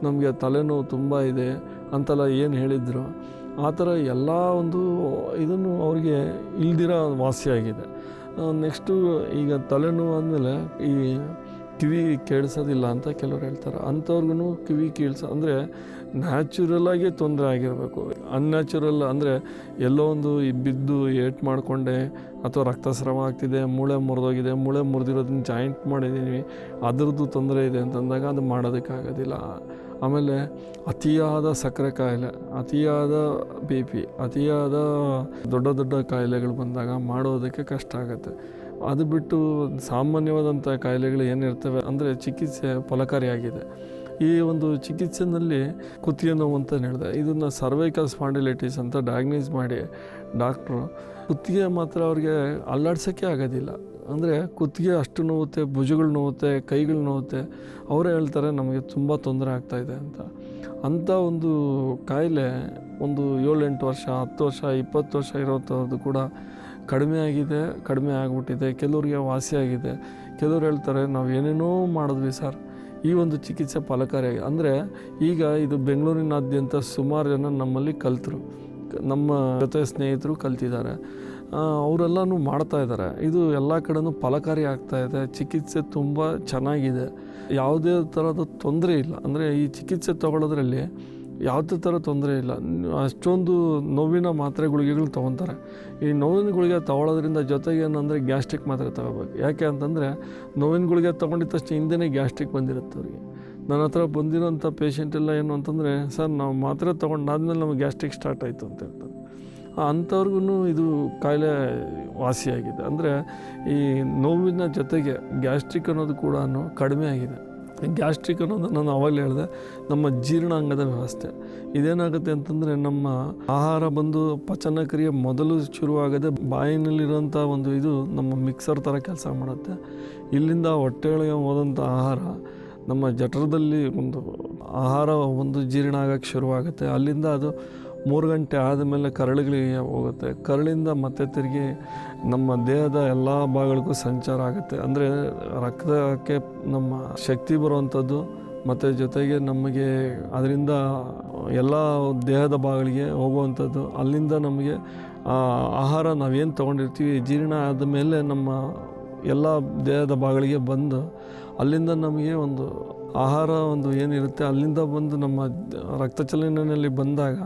ನಮಗೆ ತಲೆನೋವು ತುಂಬ ಇದೆ ಅಂತೆಲ್ಲ ಏನು ಹೇಳಿದ್ರು. ಆ ಥರ ಎಲ್ಲ ಒಂದು ಇದನ್ನು ಅವ್ರಿಗೆ ಇಲ್ದಿರೋ ವಾಸಿಯಾಗಿದೆ ನೆಕ್ಸ್ಟು ಈಗ ತಲೆನೋವು ಆದಮೇಲೆ ಈ ಕಿವಿ ಕೇಳಿಸೋದಿಲ್ಲ ಅಂತ ಕೆಲವ್ರು ಹೇಳ್ತಾರೆ. ಅಂಥವ್ರಿಗೂ ಕಿವಿ ಕೇಳಿಸ, ಅಂದರೆ ನ್ಯಾಚುರಲಾಗಿ ತೊಂದರೆ ಆಗಿರಬೇಕು. ಅನ್ಯಾಚುರಲ್ ಅಂದರೆ ಎಲ್ಲೋ ಒಂದು ಬಿದ್ದು ಏಟ್ ಮಾಡಿಕೊಂಡೆ ಅಥವಾ ರಕ್ತಸ್ರಾವ ಆಗ್ತಿದೆ, ಮೂಳೆ ಮುರಿದೋಗಿದೆ, ಮೂಳೆ ಮುರಿದಿರೋದನ್ನ ಜಾಯಿಂಟ್ ಮಾಡಿದ್ದೀನಿ ಅದರದ್ದು ತೊಂದರೆ ಇದೆ ಅಂತಂದಾಗ ಅದು ಮಾಡೋದಕ್ಕಾಗೋದಿಲ್ಲ. ಆಮೇಲೆ ಅತಿಯಾದ ಸಕ್ಕರೆ ಕಾಯಿಲೆ, ಅತಿಯಾದ ಬಿ ಪಿ ಅತಿಯಾದ ದೊಡ್ಡ ದೊಡ್ಡ ಕಾಯಿಲೆಗಳು ಬಂದಾಗ ಮಾಡೋದಕ್ಕೆ ಕಷ್ಟ ಆಗುತ್ತೆ. ಅದು ಬಿಟ್ಟು ಸಾಮಾನ್ಯವಾದಂಥ ಕಾಯಿಲೆಗಳು ಏನಿರ್ತವೆ ಅಂದರೆ ಚಿಕಿತ್ಸೆ ಫಲಕಾರಿಯಾಗಿದೆ. ಈ ಒಂದು ಚಿಕಿತ್ಸೆನಲ್ಲಿ ಕುತ್ತಿಗೆ ನೋವು ಅಂತ ಹೇಳಿದೆ, ಇದನ್ನು ಸರ್ವೈಕಲ್ ಸ್ಪಾಂಡಿಲೈಟಿಸ್ ಅಂತ ಡಯಾಗ್ನೈಸ್ ಮಾಡಿ ಡಾಕ್ಟ್ರು ಕುತ್ತಿಗೆ ಮಾತ್ರ ಅವ್ರಿಗೆ ಅಲ್ಲಾಡ್ಸೋಕ್ಕೆ ಆಗೋದಿಲ್ಲ. ಅಂದರೆ ಕುತ್ತಿಗೆ ಅಷ್ಟು ನೋವುತ್ತೆ, ಭುಜಗಳು ನೋವುತ್ತೆ, ಕೈಗಳು ನೋವುತ್ತೆ, ಅವರೇ ಹೇಳ್ತಾರೆ ನಮಗೆ ತುಂಬ ತೊಂದರೆ ಆಗ್ತಾಯಿದೆ ಅಂತ. ಅಂಥ ಒಂದು ಕಾಯಿಲೆ ಒಂದು ಏಳೆಂಟು ವರ್ಷ, ಹತ್ತು ವರ್ಷ, ಇಪ್ಪತ್ತು ವರ್ಷ ಇರೋಂಥದ್ದು ಕೂಡ ಕಡಿಮೆ ಆಗಿದೆ, ಕಡಿಮೆ ಆಗಿಬಿಟ್ಟಿದೆ, ಕೆಲವ್ರಿಗೆ ವಾಸಿಯಾಗಿದೆ ಕೆಲವ್ರು ಹೇಳ್ತಾರೆ, ನಾವು ಏನೇನೋ ಮಾಡಿದ್ವಿ ಸರ್, ಈ ಒಂದು ಚಿಕಿತ್ಸೆ ಫಲಕಾರಿಯಾಗಿ. ಅಂದರೆ ಈಗ ಇದು ಬೆಂಗಳೂರಿನಾದ್ಯಂತ ಸುಮಾರು ಜನ ನಮ್ಮಲ್ಲಿ ಕಲ್ತರು. ನಮ್ಮ ಜೊತೆ ಸ್ನೇಹಿತರು ಕಲ್ತಿದ್ದಾರೆ. ಅವರೆಲ್ಲನೂ ಮಾಡ್ತಾ ಇದ್ದಾರೆ. ಇದು ಎಲ್ಲ ಕಡೆನೂ ಫಲಕಾರಿ ಆಗ್ತಾ ಇದೆ, ಚಿಕಿತ್ಸೆ ತುಂಬ ಚೆನ್ನಾಗಿದೆ. ಯಾವುದೇ ಥರದ ತೊಂದರೆ ಇಲ್ಲ. ಅಂದರೆ ಈ ಚಿಕಿತ್ಸೆ ತಗೊಳ್ಳೋದ್ರಲ್ಲಿ ಯಾವುದೇ ಥರ ತೊಂದರೆ ಇಲ್ಲ. ಅಷ್ಟೊಂದು ನೋವಿನ ಮಾತ್ರೆ ಗುಳಿಗೆಗಳು ತೊಗೊತಾರೆ. ಈ ನೋವಿನ ಗುಳಿಗೆ ತೊಗೊಳೋದ್ರಿಂದ ಜೊತೆಗೆ ಏನಂದರೆ ಗ್ಯಾಸ್ಟ್ರಿಕ್ ಮಾತ್ರೆ ತಗೋಬೇಕು. ಯಾಕೆ ಅಂತಂದರೆ ನೋವಿನ ಗುಳಿಗೆ ತೊಗೊಂಡಿದ್ದ ತಕ್ಷಣ ಹಿಂದೆ ಗ್ಯಾಸ್ಟ್ರಿಕ್ ಬಂದಿರುತ್ತೆ ಅವ್ರಿಗೆ. ನನ್ನ ಹತ್ರ ಬಂದಿರೋಂಥ ಪೇಷಂಟ್ ಎಲ್ಲ ಏನು ಅಂತಂದರೆ, ಸರ್, ನಾವು ಮಾತ್ರೆ ತೊಗೊಂಡಾದ್ಮೇಲೆ ನಮಗೆ ಗ್ಯಾಸ್ಟ್ರಿಕ್ ಸ್ಟಾರ್ಟ್ ಆಯಿತು ಅಂತ ಹೇಳ್ತಾರೆ. ಅಂಥವ್ರಿಗೂ ಇದು ಕಾಯಿಲೆ ವಾಸಿಯಾಗಿದೆ. ಅಂದರೆ ಈ ನೋವಿನ ಜೊತೆಗೆ ಗ್ಯಾಸ್ಟ್ರಿಕ್ ಅನ್ನೋದು ಕೂಡ ಕಡಿಮೆ ಆಗಿದೆ. ಗ್ಯಾಸ್ಟ್ರಿಕ್ ಅನ್ನೋದು ನಾನು ಅವಾಗಲೇ ಹೇಳಿದೆ, ನಮ್ಮ ಜೀರ್ಣಾಂಗದ ವ್ಯವಸ್ಥೆ. ಇದೇನಾಗುತ್ತೆ ಅಂತಂದರೆ ನಮ್ಮ ಆಹಾರ ಬಂದು ಪಚನ ಕ್ರಿಯೆ ಮೊದಲು ಶುರುವಾಗದೆ ಬಾಯಿನಲ್ಲಿರೋಂಥ ಒಂದು ಇದು ನಮ್ಮ ಮಿಕ್ಸರ್ ಥರ ಕೆಲಸ ಮಾಡುತ್ತೆ. ಇಲ್ಲಿಂದ ಹೊಟ್ಟೆಯೊಳಗೆ ಹೋದಂಥ ಆಹಾರ ನಮ್ಮ ಜಠರದಲ್ಲಿ ಒಂದು ಆಹಾರ ಒಂದು ಜೀರ್ಣ ಆಗೋಕ್ಕೆ ಶುರುವಾಗುತ್ತೆ. ಅಲ್ಲಿಂದ ಅದು ಮೂರು ಗಂಟೆ ಆದಮೇಲೆ ಕರಳುಗಳಿಗೆ ಹೋಗುತ್ತೆ. ಕರಳಿಂದ ಮತ್ತೆ ತಿರುಗಿ ನಮ್ಮ ದೇಹದ ಎಲ್ಲ ಭಾಗಗಳಿಗೂ ಸಂಚಾರ ಆಗುತ್ತೆ. ಅಂದರೆ ರಕ್ತಕ್ಕೆ ನಮ್ಮ ಶಕ್ತಿ ಬರುವಂಥದ್ದು ಮತ್ತು ಜೊತೆಗೆ ನಮಗೆ ಅದರಿಂದ ಎಲ್ಲ ದೇಹದ ಭಾಗಗಳಿಗೆ ಹೋಗುವಂಥದ್ದು ಅಲ್ಲಿಂದ ನಮಗೆ ಆಹಾರ ನಾವೇನು ತೊಗೊಂಡಿರ್ತೀವಿ, ಜೀರ್ಣ ಆದ ಮೇಲೆ ನಮ್ಮ ಎಲ್ಲ ದೇಹದ ಭಾಗಗಳಿಗೆ ಬಂದು, ಅಲ್ಲಿಂದ ನಮಗೆ ಒಂದು ಆಹಾರ ಒಂದು ಏನಿರುತ್ತೆ, ಅಲ್ಲಿಂದ ಬಂದು ನಮ್ಮ ರಕ್ತ ಚಲನೆಯಲ್ಲಿ ಬಂದಾಗ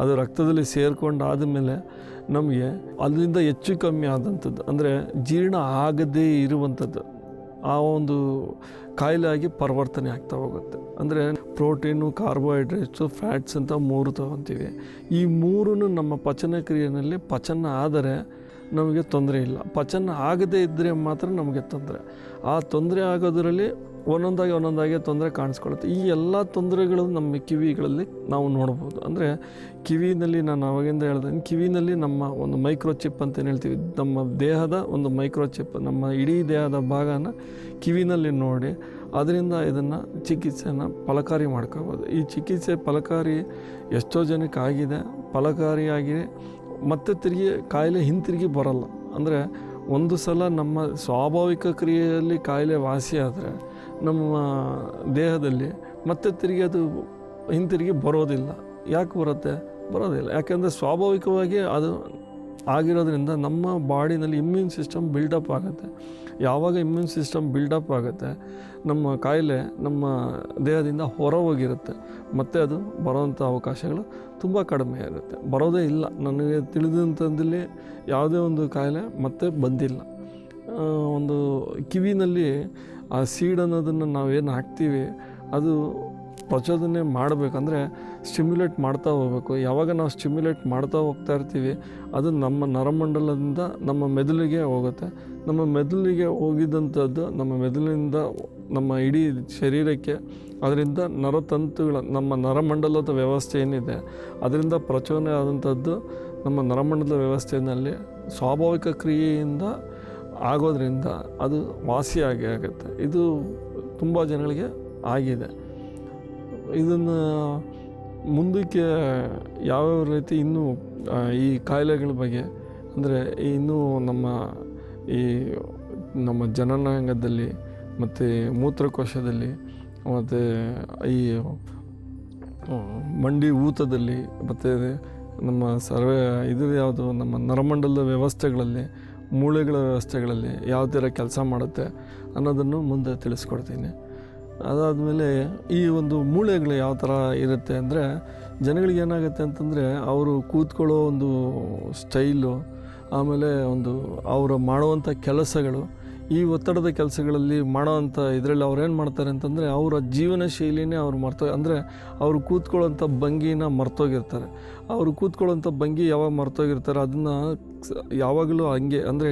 ಅದು ರಕ್ತದಲ್ಲಿ ಸೇರ್ಕೊಂಡು ಆದಮೇಲೆ ನಮಗೆ ಅಲ್ಲಿಂದ ಹೆಚ್ಚು ಕಮ್ಮಿ ಆದಂಥದ್ದು. ಅಂದರೆ ಜೀರ್ಣ ಆಗದೇ ಇರುವಂಥದ್ದು. ಆ ಒಂದು ಕಾಯಿಲೆ ಆಗಿ ಪರಿವರ್ತನೆ ಆಗ್ತಾ ಹೋಗುತ್ತೆ. ಅಂದರೆ ಪ್ರೋಟೀನು, ಕಾರ್ಬೋಹೈಡ್ರೇಟ್ಸು, ಫ್ಯಾಟ್ಸ್ ಅಂತ ಮೂರು ತಗೊತೀವಿ. ಈ ಮೂರೂ ನಮ್ಮ ಪಚನ ಕ್ರಿಯೆಯಲ್ಲಿ ಪಚನ ಆದರೆ ನಮಗೆ ತೊಂದರೆ ಇಲ್ಲ. ಪಚನ ಆಗದೇ ಇದ್ದರೆ ಮಾತ್ರ ನಮಗೆ ತೊಂದರೆ. ಆ ತೊಂದರೆ ಆಗೋದರಲ್ಲಿ ಒಂದೊಂದಾಗಿ ಒಂದೊಂದಾಗಿ ತೊಂದರೆ ಕಾಣಿಸ್ಕೊಳ್ಳುತ್ತೆ. ಈ ಎಲ್ಲ ತೊಂದರೆಗಳು ನಮ್ಮ ಕಿವಿಗಳಲ್ಲಿ ನಾವು ನೋಡ್ಬೋದು. ಅಂದರೆ ಕಿವಿನಲ್ಲಿ ನಾನು ಅವಾಗಿಂದ ಹೇಳ್ದೆ, ಕಿವಿನಲ್ಲಿ ನಮ್ಮ ಒಂದು ಮೈಕ್ರೋ ಚಿಪ್ ಅಂತ ಹೇಳ್ತೀವಿ, ನಮ್ಮ ದೇಹದ ಒಂದು ಮೈಕ್ರೋ ಚಿಪ್ ನಮ್ಮ ಇಡೀ ದೇಹದ ಭಾಗನ ಕಿವಿನಲ್ಲಿ ನೋಡಿ ಅದರಿಂದ ಇದನ್ನು ಚಿಕಿತ್ಸೆನ ಫಲಕಾರಿ ಮಾಡ್ಕೋಬೋದು. ಈ ಚಿಕಿತ್ಸೆ ಫಲಕಾರಿ ಎಷ್ಟೋ ಜನಕ್ಕೆ ಆಗಿದೆ, ಫಲಕಾರಿಯಾಗಿ ಮತ್ತೆ ತಿರುಗಿ ಕಾಯಿಲೆ ಹಿಂತಿರುಗಿ ಬರಲ್ಲ. ಅಂದರೆ ಒಂದು ಸಲ ನಮ್ಮ ಸ್ವಾಭಾವಿಕ ಕ್ರಿಯೆಯಲ್ಲಿ ಕಾಯಿಲೆ ವಾಸಿಯಾದರೆ ನಮ್ಮ ದೇಹದಲ್ಲಿ ಮತ್ತೆ ತಿರುಗಿ ಅದು ಹಿಂತಿರುಗಿ ಬರೋದಿಲ್ಲ. ಯಾಕೆ ಬರುತ್ತೆ? ಬರೋದಿಲ್ಲ. ಯಾಕೆಂದರೆ ಸ್ವಾಭಾವಿಕವಾಗಿ ಅದು ಆಗಿರೋದ್ರಿಂದ ನಮ್ಮ ಬಾಡಿನಲ್ಲಿ ಇಮ್ಯೂನ್ ಸಿಸ್ಟಮ್ ಬಿಲ್ಡಪ್ ಆಗುತ್ತೆ. ಯಾವಾಗ ಇಮ್ಯೂನ್ ಸಿಸ್ಟಮ್ ಬಿಲ್ಡಪ್ ಆಗುತ್ತೆ, ನಮ್ಮ ಕಾಯಿಲೆ ನಮ್ಮ ದೇಹದಿಂದ ಹೊರ ಹೋಗಿರುತ್ತೆ ಮತ್ತು ಅದು ಬರೋವಂಥ ಅವಕಾಶಗಳು ತುಂಬ ಕಡಿಮೆ ಇರುತ್ತೆ ಬರೋದೇ ಇಲ್ಲ. ನನಗೆ ತಿಳಿದಂಥದ್ದಲ್ಲಿ ಯಾವುದೇ ಒಂದು ಕಾಯಿಲೆ ಮತ್ತೆ ಬಂದಿಲ್ಲ. ಒಂದು ಕಿವಿನಲ್ಲಿ ಆ ಸೀಡ್ ಅನ್ನೋದನ್ನು ನಾವೇನು ಹಾಕ್ತೀವಿ, ಅದು ಪ್ರಚೋದನೆ ಮಾಡಬೇಕಂದ್ರೆ ಸ್ಟಿಮ್ಯುಲೇಟ್ ಮಾಡ್ತಾ ಹೋಗ್ಬೇಕು. ಯಾವಾಗ ನಾವು ಸ್ಟಿಮ್ಯುಲೇಟ್ ಮಾಡ್ತಾ ಹೋಗ್ತಾ ಇರ್ತೀವಿ, ಅದು ನಮ್ಮ ನರಮಂಡಲದಿಂದ ನಮ್ಮ ಮೆದುಳಿಗೆ ಹೋಗುತ್ತೆ. ನಮ್ಮ ಮೆದುಳಿಗೆ ಹೋಗಿದ್ದಂಥದ್ದು ನಮ್ಮ ಮೆದುಳಿನಿಂದ ನಮ್ಮ ಇಡೀ ಶರೀರಕ್ಕೆ, ಅದರಿಂದ ನರತಂತುಗಳ, ನಮ್ಮ ನರಮಂಡಲದ ವ್ಯವಸ್ಥೆ ಏನಿದೆ, ಅದರಿಂದ ಪ್ರಚೋದನೆ ಆದಂಥದ್ದು ನಮ್ಮ ನರಮಂಡಲದ ವ್ಯವಸ್ಥೆಯಲ್ಲಿ ಸ್ವಾಭಾವಿಕ ಕ್ರಿಯೆಯಿಂದ ಆಗೋದ್ರಿಂದ ಅದು ವಾಸಿಯಾಗಿ ಆಗುತ್ತೆ. ಇದು ತುಂಬ ಜನಗಳಿಗೆ ಆಗಿದೆ. ಇದನ್ನು ಮುಂದಕ್ಕೆ ಯಾವ್ಯಾವ ರೀತಿ ಇನ್ನೂ ಈ ಕಾಯಿಲೆಗಳ ಬಗ್ಗೆ, ಅಂದರೆ ಇನ್ನೂ ನಮ್ಮ ಈ ನಮ್ಮ ಜನನಾಂಗದಲ್ಲಿ ಮತ್ತು ಮೂತ್ರಕೋಶದಲ್ಲಿ ಮತ್ತು ಈ ಮಂಡಿ ಊತದಲ್ಲಿ ಮತ್ತು ನಮ್ಮ ಸರ್ವೆ, ಇದು ಯಾವುದು, ನಮ್ಮ ನರಮಂಡಲದ ವ್ಯವಸ್ಥೆಗಳಲ್ಲಿ, ಮೂಳೆಗಳ ವ್ಯವಸ್ಥೆಗಳಲ್ಲಿ ಯಾವ ಥರ ಕೆಲಸ ಮಾಡುತ್ತೆ ಅನ್ನೋದನ್ನು ಮುಂದೆ ತಿಳಿಸ್ಕೊಡ್ತೀನಿ. ಅದಾದಮೇಲೆ ಈ ಒಂದು ಮೂಳೆಗಳು ಯಾವ ಥರ ಇರುತ್ತೆ ಅಂದರೆ ಜನಗಳಿಗೆ ಏನಾಗುತ್ತೆ ಅಂತಂದರೆ ಅವರು ಕೂತ್ಕೊಳ್ಳೋ ಒಂದು ಸ್ಟೈಲು, ಆಮೇಲೆ ಒಂದು ಅವರು ಮಾಡುವಂಥ ಕೆಲಸಗಳು ಈ ಒತ್ತಡದ ಕೆಲಸಗಳಲ್ಲಿ ಮಾಡೋವಂಥ ಇದರಲ್ಲಿ ಅವ್ರು ಏನು ಮಾಡ್ತಾರೆ ಅಂತಂದರೆ ಅವರ ಜೀವನ ಶೈಲಿನೇ ಅವ್ರು ಮರ್ತೋ, ಅಂದರೆ ಅವರು ಕೂತ್ಕೊಳ್ಳೋಂಥ ಭಂಗಿನ ಮರ್ತೋಗಿರ್ತಾರೆ. ಅವರು ಕೂತ್ಕೊಳ್ಳೋಂಥ ಭಂಗಿ ಯಾವಾಗ ಮರ್ತೋಗಿರ್ತಾರೆ ಅದನ್ನು ಯಾವಾಗಲೂ ಹಂಗೆ, ಅಂದರೆ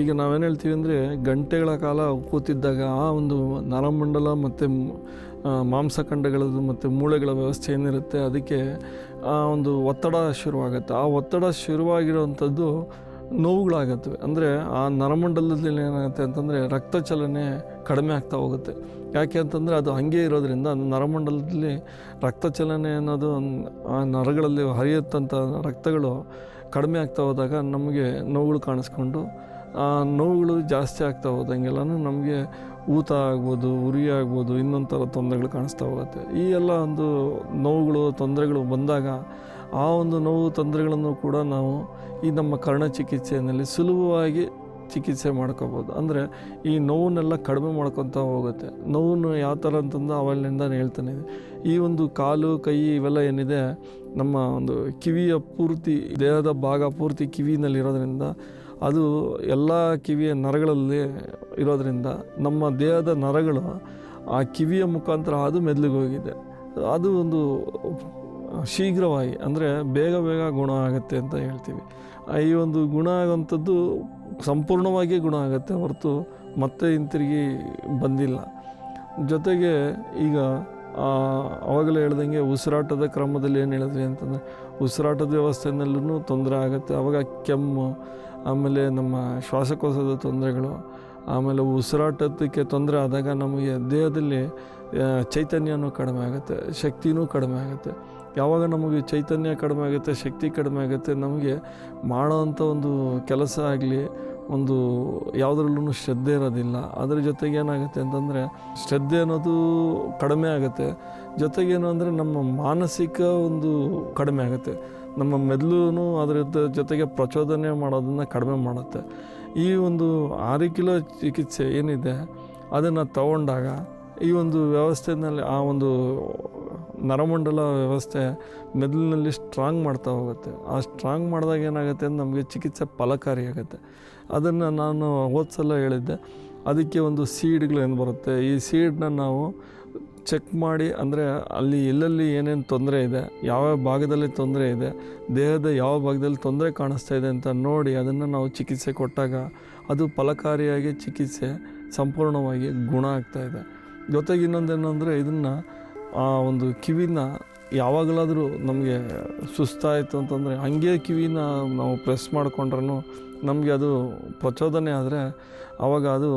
ಈಗ ನಾವೇನು ಹೇಳ್ತೀವಿ ಅಂದರೆ ಗಂಟೆಗಳ ಕಾಲ ಕೂತಿದ್ದಾಗ ಆ ಒಂದು ನರಮಂಡಲ ಮತ್ತು ಮಾಂಸಖಂಡಗಳದ್ದು ಮತ್ತು ಮೂಳೆಗಳ ವ್ಯವಸ್ಥೆ ಏನಿರುತ್ತೆ ಅದಕ್ಕೆ ಆ ಒಂದು ಒತ್ತಡ ಶುರುವಾಗುತ್ತೆ. ಆ ಒತ್ತಡ ಶುರುವಾಗಿರುವಂಥದ್ದು ನೋವುಗಳಾಗತ್ತವೆ ಅಂದರೆ ಆ ನರಮಂಡಲದಲ್ಲಿ ಏನಾಗುತ್ತೆ ಅಂತಂದರೆ ರಕ್ತ ಚಲನೆ ಕಡಿಮೆ ಆಗ್ತಾ ಹೋಗುತ್ತೆ. ಯಾಕೆ ಅಂತಂದರೆ ಅದು ಹಾಗೆ ಇರೋದರಿಂದ ನರಮಂಡಲದಲ್ಲಿ ರಕ್ತ ಚಲನೆ ಅನ್ನೋದು ಆ ನರಗಳಲ್ಲಿ ಹರಿಯುತ್ತಂಥ ರಕ್ತಗಳು ಕಡಿಮೆ ಆಗ್ತಾ ಹೋದಾಗ ನಮಗೆ ನೋವುಗಳು ಕಾಣಿಸ್ಕೊಂಡು, ಆ ನೋವುಗಳು ಜಾಸ್ತಿ ಆಗ್ತಾ ಹೋದಂಗೆಲ್ಲ ನಮಗೆ ಊತ ಆಗ್ಬೋದು, ಉರಿ ಆಗ್ಬೋದು ಇನ್ನೊಂದು ತೊಂದರೆಗಳು ಕಾಣಿಸ್ತಾ ಹೋಗುತ್ತೆ. ಈ ಎಲ್ಲ ಒಂದು ನೋವುಗಳು, ತೊಂದರೆಗಳು ಬಂದಾಗ ಆ ಒಂದು ನೋವು ತೊಂದರೆಗಳನ್ನು ಕೂಡ ನಾವು ಈ ನಮ್ಮ ಕರ್ಣ ಚಿಕಿತ್ಸೆಯಲ್ಲಿ ಸುಲಭವಾಗಿ ಚಿಕಿತ್ಸೆ ಮಾಡ್ಕೋಬೋದು. ಅಂದರೆ ಈ ನೋವನ್ನೆಲ್ಲ ಕಡಿಮೆ ಮಾಡ್ಕೊತಾ ಹೋಗುತ್ತೆ. ನೋವನ್ನು ಯಾವ ಥರ ಅಂತಂದು ಅವಳಿಂದ ಹೇಳ್ತಾನೆ. ಈ ಒಂದು ಕಾಲು, ಕೈ ಇವೆಲ್ಲ ಏನಿದೆ, ನಮ್ಮ ಒಂದು ಕಿವಿಯ ಪೂರ್ತಿ, ದೇಹದ ಭಾಗ ಪೂರ್ತಿ ಕಿವಿನಲ್ಲಿ ಇರೋದ್ರಿಂದ, ಅದು ಎಲ್ಲ ಕಿವಿಯ ನರಗಳಲ್ಲಿ ಇರೋದರಿಂದ ನಮ್ಮ ದೇಹದ ನರಗಳು ಆ ಕಿವಿಯ ಮುಖಾಂತರ ಅದು ಮೆದುಳಿಗೆ ಹೋಗಿದೆ. ಅದು ಒಂದು ಶೀಘ್ರವಾಗಿ, ಅಂದರೆ ಬೇಗ ಬೇಗ ಗುಣ ಆಗುತ್ತೆ ಅಂತ ಹೇಳ್ತೀವಿ. ಈ ಒಂದು ಗುಣ ಆಗೋಂಥದ್ದು ಸಂಪೂರ್ಣವಾಗಿ ಗುಣ ಆಗುತ್ತೆ ಹೊರತು ಮತ್ತೆ ಹಿಂತಿರುಗಿ ಬಂದಿಲ್ಲ. ಜೊತೆಗೆ ಈಗ ಆವಾಗಲೇ ಹೇಳ್ದಂಗೆ ಉಸಿರಾಟದ ಕ್ರಮದಲ್ಲಿ ಏನು ಹೇಳಿದ್ವಿ ಅಂತಂದರೆ, ಉಸಿರಾಟದ ವ್ಯವಸ್ಥೆನಲ್ಲೂ ತೊಂದರೆ ಆಗುತ್ತೆ. ಆವಾಗ ಕೆಮ್ಮು, ಆಮೇಲೆ ನಮ್ಮ ಶ್ವಾಸಕೋಶದ ತೊಂದರೆಗಳು ಆಮೇಲೆ ಉಸಿರಾಟದಕ್ಕೆ ತೊಂದರೆ ಆದಾಗ ನಮಗೆ ದೇಹದಲ್ಲಿ ಚೈತನ್ಯನೂ ಕಡಿಮೆ ಆಗುತ್ತೆ, ಶಕ್ತಿನೂ ಕಡಿಮೆ ಆಗುತ್ತೆ. ಯಾವಾಗ ನಮಗೆ ಚೈತನ್ಯ ಕಡಿಮೆ ಆಗುತ್ತೆ, ಶಕ್ತಿ ಕಡಿಮೆ ಆಗುತ್ತೆ, ನಮಗೆ ಮಾಡೋವಂಥ ಒಂದು ಕೆಲಸ ಆಗಲಿ, ಒಂದು ಯಾವುದ್ರಲ್ಲೂ ಶ್ರದ್ಧೆ ಇರೋದಿಲ್ಲ. ಅದ್ರ ಜೊತೆಗೆ ಏನಾಗುತ್ತೆ ಅಂತಂದರೆ, ಶ್ರದ್ಧೆ ಅನ್ನೋದು ಕಡಿಮೆ ಆಗುತ್ತೆ. ಜೊತೆಗೇನು ಅಂದರೆ, ನಮ್ಮ ಮಾನಸಿಕ ಒಂದು ಕಡಿಮೆ ಆಗುತ್ತೆ. ನಮ್ಮ ಮೆದುಳು ಅದರ ಜೊತೆಗೆ ಪ್ರಚೋದನೆ ಮಾಡೋದನ್ನು ಕಡಿಮೆ ಮಾಡುತ್ತೆ. ಈ ಒಂದು ಆರು ಕಿಲೋ ಚಿಕಿತ್ಸೆ ಏನಿದೆ, ಅದನ್ನು ತಗೊಂಡಾಗ ಈ ಒಂದು ವ್ಯವಸ್ಥೆನಲ್ಲಿ ಆ ಒಂದು ನರಮಂಡಲ ವ್ಯವಸ್ಥೆ ಮೆದುಳಿನಲ್ಲಿ ಸ್ಟ್ರಾಂಗ್ ಮಾಡ್ತಾ ಹೋಗುತ್ತೆ. ಆ ಸ್ಟ್ರಾಂಗ್ ಮಾಡಿದಾಗ ಏನಾಗುತ್ತೆ ಅಂದರೆ ನಮಗೆ ಚಿಕಿತ್ಸೆ ಫಲಕಾರಿಯಾಗುತ್ತೆ. ಅದನ್ನು ನಾನು ಹೋದ ಸಲ ಹೇಳಿದ್ದೆ. ಅದಕ್ಕೆ ಒಂದು ಸೀಡ್ಗಳು ಏನು ಬರುತ್ತೆ? ಈ ಸೀಡನ್ನ ನಾವು ಚೆಕ್ ಮಾಡಿ, ಅಂದರೆ ಅಲ್ಲಿ ಎಲ್ಲೆಲ್ಲಿ ಏನೇನು ತೊಂದರೆ ಇದೆ, ಯಾವ್ಯಾವ ಭಾಗದಲ್ಲಿ ತೊಂದರೆ ಇದೆ, ದೇಹದ ಯಾವ ಭಾಗದಲ್ಲಿ ತೊಂದರೆ ಕಾಣಿಸ್ತಾ ಇದೆ ಅಂತ ನೋಡಿ ಅದನ್ನು ನಾವು ಚಿಕಿತ್ಸೆ ಕೊಟ್ಟಾಗ ಅದು ಫಲಕಾರಿಯಾಗಿ ಚಿಕಿತ್ಸೆ ಸಂಪೂರ್ಣವಾಗಿ ಗುಣ ಆಗ್ತಾ ಇದೆ. ಜೊತೆಗೆ ಇನ್ನೊಂದೇನೆಂದರೆ ಇದನ್ನು, ಆ ಒಂದು ಕಿವಿನ ಯಾವಾಗಲಾದರೂ ನಮಗೆ ಸುಸ್ತಾಯಿತು ಅಂತಂದರೆ ಹಂಗೆ ಕಿವಿನ ನಾವು ಪ್ರೆಸ್ ಮಾಡಿಕೊಂಡ್ರೂ ನಮಗೆ ಅದು ಪ್ರಚೋದನೆ ಆದರೆ ಆವಾಗ ಅದು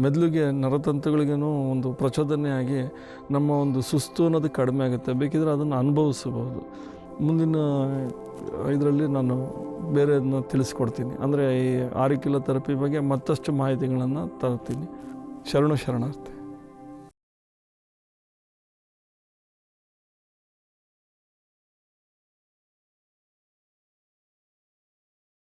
ಮೆದುಳಿಗೆ ನರತಂತ್ರಗಳಿಗೂ ಒಂದು ಪ್ರಚೋದನೆ ಆಗಿ ನಮ್ಮ ಒಂದು ಸುಸ್ತು ಅನ್ನೋದು ಕಡಿಮೆ ಆಗುತ್ತೆ. ಬೇಕಿದ್ರೆ ಅದನ್ನು ಅನುಭವಿಸಬಹುದು. ಮುಂದಿನ ಇದರಲ್ಲಿ ನಾನು ಬೇರೆದನ್ನ ತಿಳಿಸ್ಕೊಡ್ತೀನಿ. ಅಂದರೆ ಈ ಆರೋಗ್ಯ ಥೆರಪಿ ಬಗ್ಗೆ ಮತ್ತಷ್ಟು ಮಾಹಿತಿಗಳನ್ನು ತರ್ತೀನಿ. ಶರಣು ಶರಣಾರ್ಥಿ.